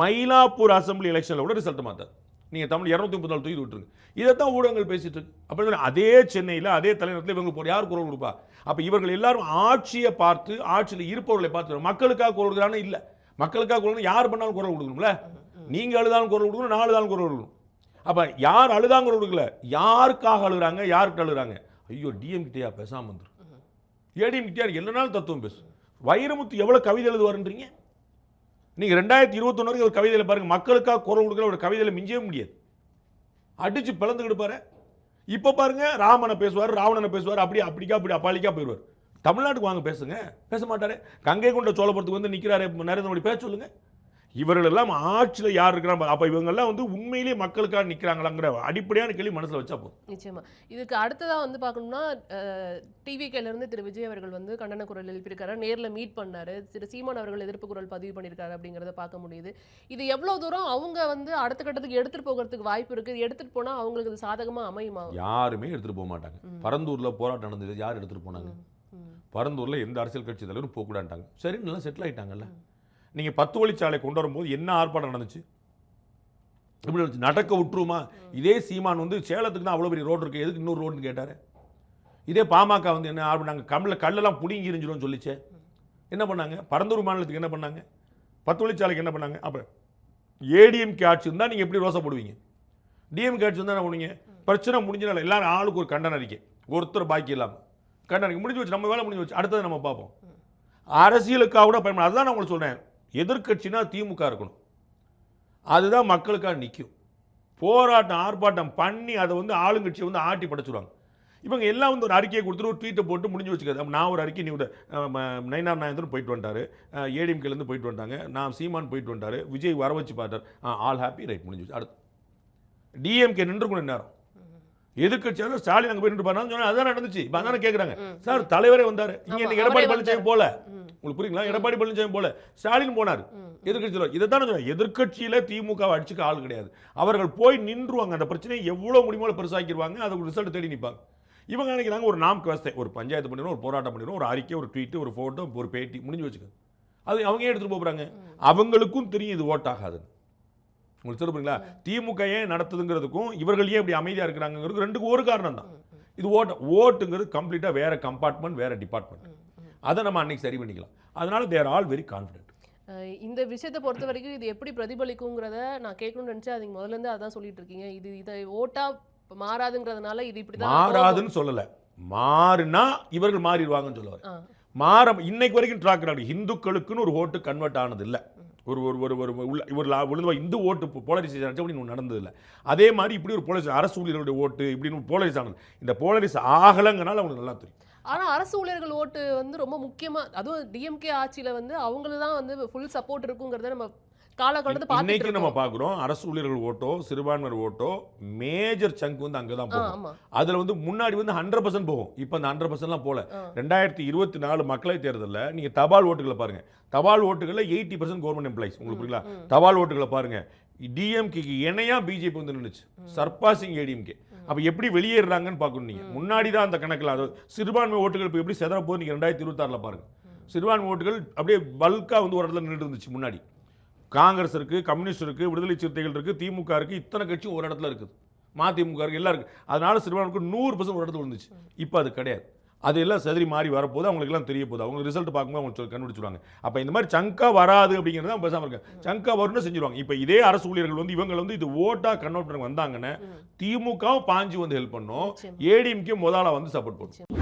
மயிலாப்பூர் அசம்பிளி எலெக்ஷனில் கூட ரிசல்ட் மாத்தார் நீங்கள் தமிழ் இரநூத்தி முப்பத்தி நாலு தூக்கி விட்டுருங்க. தான் ஊடகங்கள் பேசிட்டு இருக்கு. அப்படி அதே சென்னையில் அதே தலைநகரத்தில் இவங்க போய் யார் குரல் கொடுப்பா? அப்போ இவர்கள் எல்லாரும் ஆட்சியை பார்த்து ஆட்சியில் இருப்பவர்களை பார்த்து மக்களுக்காக குரல் கொடுக்குறான்னு இல்லை. மக்களுக்காக குரல் யார் பண்ணாலும் குரல் கொடுக்கணும்ல? நீங்கள் அழுதாலும் குரல் கொடுக்கணும். நான் அழுதாலும் குரல் கொடுக்கணும். அப்போ யார் அழுதாங்க குரல் கொடுக்கல? யாருக்காக அழுகுறாங்க? யார்கிட்ட அழுகுறாங்க? ஐயோ டிஎம் கிட்டேயா பேசாமல் வந்துடும் ஏடிஎம் கிட்டே எல்லானாலும் தத்துவம் பேசும் வைரமுத்து எவ்வளோ கவிதை எழுதுவாருன்றீங்க? நீங்கள் ரெண்டாயிரத்தி இருபத்தொன்னு வரைக்கும் ஒரு கவிதையில் பாருங்கள் மக்களுக்காக குரல் கொடுக்குற ஒரு கவிதையில் மிஞ்சவே முடியாது. அடித்து பிளந்து பாரு இப்போ பாருங்க ராமனை பேசுவார் ராவணனை பேசுவார் அப்படி அப்படிக்கா அப்படி அப்பாலிக்கா போயிடுவார். தமிழ்நாட்டுக்கு வாங்க பேசுங்க. பேச மாட்டாரு. கங்கை கொண்ட சோழபுரத்துக்கு வந்து நிற்கிறாரு நரேந்திர மோடி. பேச சொல்லுங்கள் இவர்கள் எல்லாம் ஆட்சியில் யார் இருக்கிறாங்க? அப்போ இவங்கெல்லாம் வந்து உண்மையிலேயே மக்களுக்காக நிற்கிறாங்களாங்கிற அடிப்படையான கேள்வி மனசில் வச்சா போதும்.
நிச்சயமா. இதுக்கு அடுத்ததா வந்து பார்க்கணும்னா டிவிகேல இருந்து திரு. விஜய் அவர்கள் வந்து கண்டன குரல் எழுப்பியிருக்காரு. நேர்ல மீட் பண்ணாரு. திரு. சீமான் அவர்கள் எதிர்ப்பு குரல் பதிவு பண்ணியிருக்காரு அப்படிங்கறத பார்க்க முடியுது. இது எவ்வளவு தூரம் அவங்க வந்து அடுத்த கட்டத்துக்கு எடுத்துட்டு போகிறதுக்கு வாய்ப்பு இருக்கு? இது எடுத்துட்டு போனா அவங்களுக்கு இது சாதகமா அமையுமா?
யாருமே எடுத்துகிட்டு போக மாட்டாங்க. பரந்தூரில் போராட்டம் நடந்தது யார் எடுத்துகிட்டு போனாங்க. பரந்தூரில் எந்த அரசியல் கட்சி தலைவரும் போகக்கூடாண்டாங்க சரி நல்லா செட்டில் ஆயிட்டாங்கல்ல. நீங்கள் பத்து வழிச்சாலை கொண்டு வரும்போது என்ன ஆர்ப்பாட்டம் நடந்துச்சு? இப்படி நடக்க விட்டுருமா? இதே சீமான் வந்து சேலத்துக்கு தான் அவ்வளோ பெரிய ரோடு இருக்குது எதுக்கு இன்னொரு ரோடுன்னு கேட்டார். இதே பாமக வந்து என்ன ஆர்ப்பாட்டம் நாங்கள் கம்மில் கல்லெல்லாம் புடிங்கி எரிஞ்சிடும்னு சொல்லிச்சே. என்ன பண்ணாங்க? பரந்தூர் மாநிலத்துக்கு என்ன பண்ணாங்க? பத்து வழிச்சாலைக்கு என்ன பண்ணாங்க? அப்போ ஏடிஎம்கே ஆட்சி இருந்தால் நீங்கள் எப்படி ரோசை போடுவீங்க? டிஎம்கே ஆட்சி இருந்தால் என்ன பண்ணுவீங்க? பிரச்சனை முடிஞ்சனால எல்லாரும் ஆளுக்கு ஒரு கண்டன அறிக்கை. ஒருத்தர் பாக்கி இல்லாமல் கண்டன அறிக்கை முடிஞ்சு வச்சு நம்ம வேலை முடிஞ்சு வச்சு அடுத்தது நம்ம பார்ப்போம். அரசியலுக்காக கூட பயன்படும் அதுதான் நான் உங்களுக்கு சொல்கிறேன் எதிர்கட்சினா திமுக இருக்கணும். அதுதான் மக்களுக்காக நிற்கும் போராட்டம் ஆர்ப்பாட்டம் பண்ணி அதை வந்து ஆளுங்கட்சியை வந்து ஆட்டி படைச்சிருவாங்க. இவங்க எல்லாம் வந்து ஒரு அறிக்கையை கொடுத்துட்டு ஒரு ட்வீட்டை போட்டு முடிஞ்சு வச்சுக்காது. நான் ஒரு அறிக்கை நீ ஒரு அஹ், ம- போயிட்டு வந்துட்டாரு. ஏடிஎம்கேலேருந்து போயிட்டு வந்துட்டாங்க. நான் சீமான் போயிட்டு வந்தாரு விஜய் வர வச்சு பார்த்தார். All happy. ரைட் முடிஞ்சு வச்சு. அடுத்து. டிஎம்கே நின்றுக்கணும் நேரம் எதிர்க்கட்சியாக ஸ்டாலின் அங்கே போய் நின்று பண்ணாங்க சொன்னா அதான் நடந்துச்சு. இப்போ அதானே கேட்குறாங்க சார் தலைவரே வந்தார். இங்கே இன்னைக்கு எடப்பாடி பழனிசாமி போல. உங்களுக்கு புரியுங்களா? எடப்பாடி பழனிசாமி போல. ஸ்டாலின் போனார். எதிர்கட்சியில் இதை தானே சொல்றேன் எதிர்க்கட்சியில் திமுக வை அடிச்சுக்க ஆள் கிடையாது. அவர்கள் போய் நின்றுவாங்க. அந்த பிரச்சனையை எவ்வளோ முடியுமோ பெருசாக்கிடுவாங்க. அதுக்கு ரிசல்ட் தேடி நிற்பாங்க இவங்க நினைக்கிறாங்க? ஒரு நாம் கவஸ்தை ஒரு பஞ்சாயத்து பண்ணிடுவோம் ஒரு போராட்டம் பண்ணிடுவோம் ஒரு அறிக்கை ஒரு ட்வீட் ஒரு ஃபோட்டோ ஒரு பேட்டி முடிஞ்சு வச்சுக்க அது அவங்க எடுத்துகிட்டு போகிறாங்க அவங்களுக்கும் தெரியும் இது ஓட் ஆகாதுன்னு உங்களுக்கு சொல்லுறீங்களா திமுக ஏன் நடத்துதுங்கிறதுக்கும் இவர்கள் ஏன் இப்படி அமைதியாக இருக்கிறாங்கிறது ரெண்டுக்கும் ஒரு காரணம் தான் இது ஓட்டு ஓட்டுங்கிறது கம்ப்ளீட்டாக வேற கம்பார்ட்மெண்ட் வேற டிபார்ட்மெண்ட் அதை நம்ம அன்னைக்கு சரி பண்ணிக்கலாம். அதனால தேர் ஆல் வெரி கான்ஃபிடென்ட்
இந்த விஷயத்தை பொறுத்த வரைக்கும் இது எப்படி பிரதிபலிக்குங்கிறத நான் கேட்கணும்னு நினைச்சேன். அதுக்கு முதல்ல இருந்து அதான் சொல்லிட்டு இருக்கீங்க. இது இதை ஓட்டா மாறாதுங்கிறதுனால இது இப்படிதான்
மாறாதுன்னு சொல்லல. மாறுனா இவர்கள் மாறிடுவாங்கன்னு சொல்ல வரேன்
ஆ.
மாற இன்னைக்கு வரைக்கும் ட்ராக் நடக்கு இந்துக்களுக்குன்னு ஒரு ஓட்டு கன்வெர்ட் ஆனது இல்ல ஒரு ஒரு ஒரு ஒரு உள்ள ஒரு லா- இந்து ஓட்டு போலரைசேஷன் அப்படின்னு ஒன்று நடந்ததில்லை. அதே மாதிரி இப்படி ஒரு போலரைஸ் அரசு ஊழியர்களுடைய ஓட்டு இப்படின்னு போலரைஸ் ஆனது. இந்த போலரைஸ் ஆகலைங்கனால அவங்களுக்கு நல்லா தெரியும்.
ஆனால் அரசு ஊழியர்கள் ஓட்டு வந்து ரொம்ப முக்கியமாக அதுவும் டிஎம்கே ஆட்சியில் வந்து அவங்களுக்கு தான் வந்து ஃபுல் சப்போர்ட் இருக்குங்கிறத நம்ம காலகட்டத்தை
இன்னைக்கு நம்ம பார்க்குறோம். அரசு ஊழியர்கள் ஓட்டோ சிறுபான்மையர் ஓட்டோ மேஜர் சங்க் வந்து அங்கே தான் போகும். அதுல வந்து முன்னாடி வந்து ஹண்ட்ரட் பர்சன்ட் போகும். இப்போ அந்த ஹண்ட்ரட் பர்சன்ட்லாம் போல.
ஆ.
ரெண்டாயிரத்தி இருபத்தி நாலு மக்களவைத் தேர்தலில் நீங்க தபால் ஓட்டுகளை பாருங்க. தபால் ஓட்டுகளில் எயிட்டி பர்சன்ட் கவர்மெண்ட் எம்ப்ளாயிஸ் உங்களுக்கு புரியல தபால் ஓட்டுகளை பாருங்க. டிஎம்கேக்கு இணையா பிஜேபி வந்து நின்றுச்சு சர்பாசிங் ஏடிஎம்கே அப்ப எப்படி வெளியேறாங்கன்னு பார்க்கணும் நீங்க. முன்னாடி தான் அந்த கணக்கில் அதாவது சிறுபான்மை ஓட்டுகள் இப்போ எப்படி செதற போகுது நீங்க ரெண்டாயிரத்தி இருபத்தாறுல பாருங்க. சிறுபான்மை ஓட்டுகள் அப்படியே பல்கா வந்து ஒரு இடத்துல நின்று இருந்துச்சு முன்னாடி. காங்கிரஸ் இருக்கு கம்யூனிஸ்ட் இருக்கு விடுதலை சிறுத்தைகள் இருக்கு திமுக இருக்கு இத்தனை கட்சி ஒரு இடத்துல இருக்குது. மதிமுக இருக்கு எல்லாம் இருக்கு. அதனால சிறுபான்மைக்கு நூறு பர்சன்ட் ஒரு இடத்துல இருந்துச்சு இப்போ அது கிடையாது. அது எல்லாம் சதுரி மாறி வரப்போது அவங்களுக்கு எல்லாம் தெரிய போகுது. அவங்க ரிசல்ட் பார்க்கும்போது அவங்க கண்டுபிடிச்சிருவாங்க. அப்போ இந்த மாதிரி சங்கா வராது அப்படிங்கிறது தான் பேசாமல் இருக்காங்க சங்கா வரும்னு செஞ்சிருவாங்க. இப்போ இதே அரசு ஊழியர்கள் வந்து இவங்க வந்து இது ஓட்டா கன்வெர்ட் பண்ண வந்தாங்கன்னா திமுகவும் பாஞ்சு வந்து ஹெல்ப் பண்ணும். ஏடிஎம்கே முதல்ல வந்து சப்போர்ட் பண்ணும்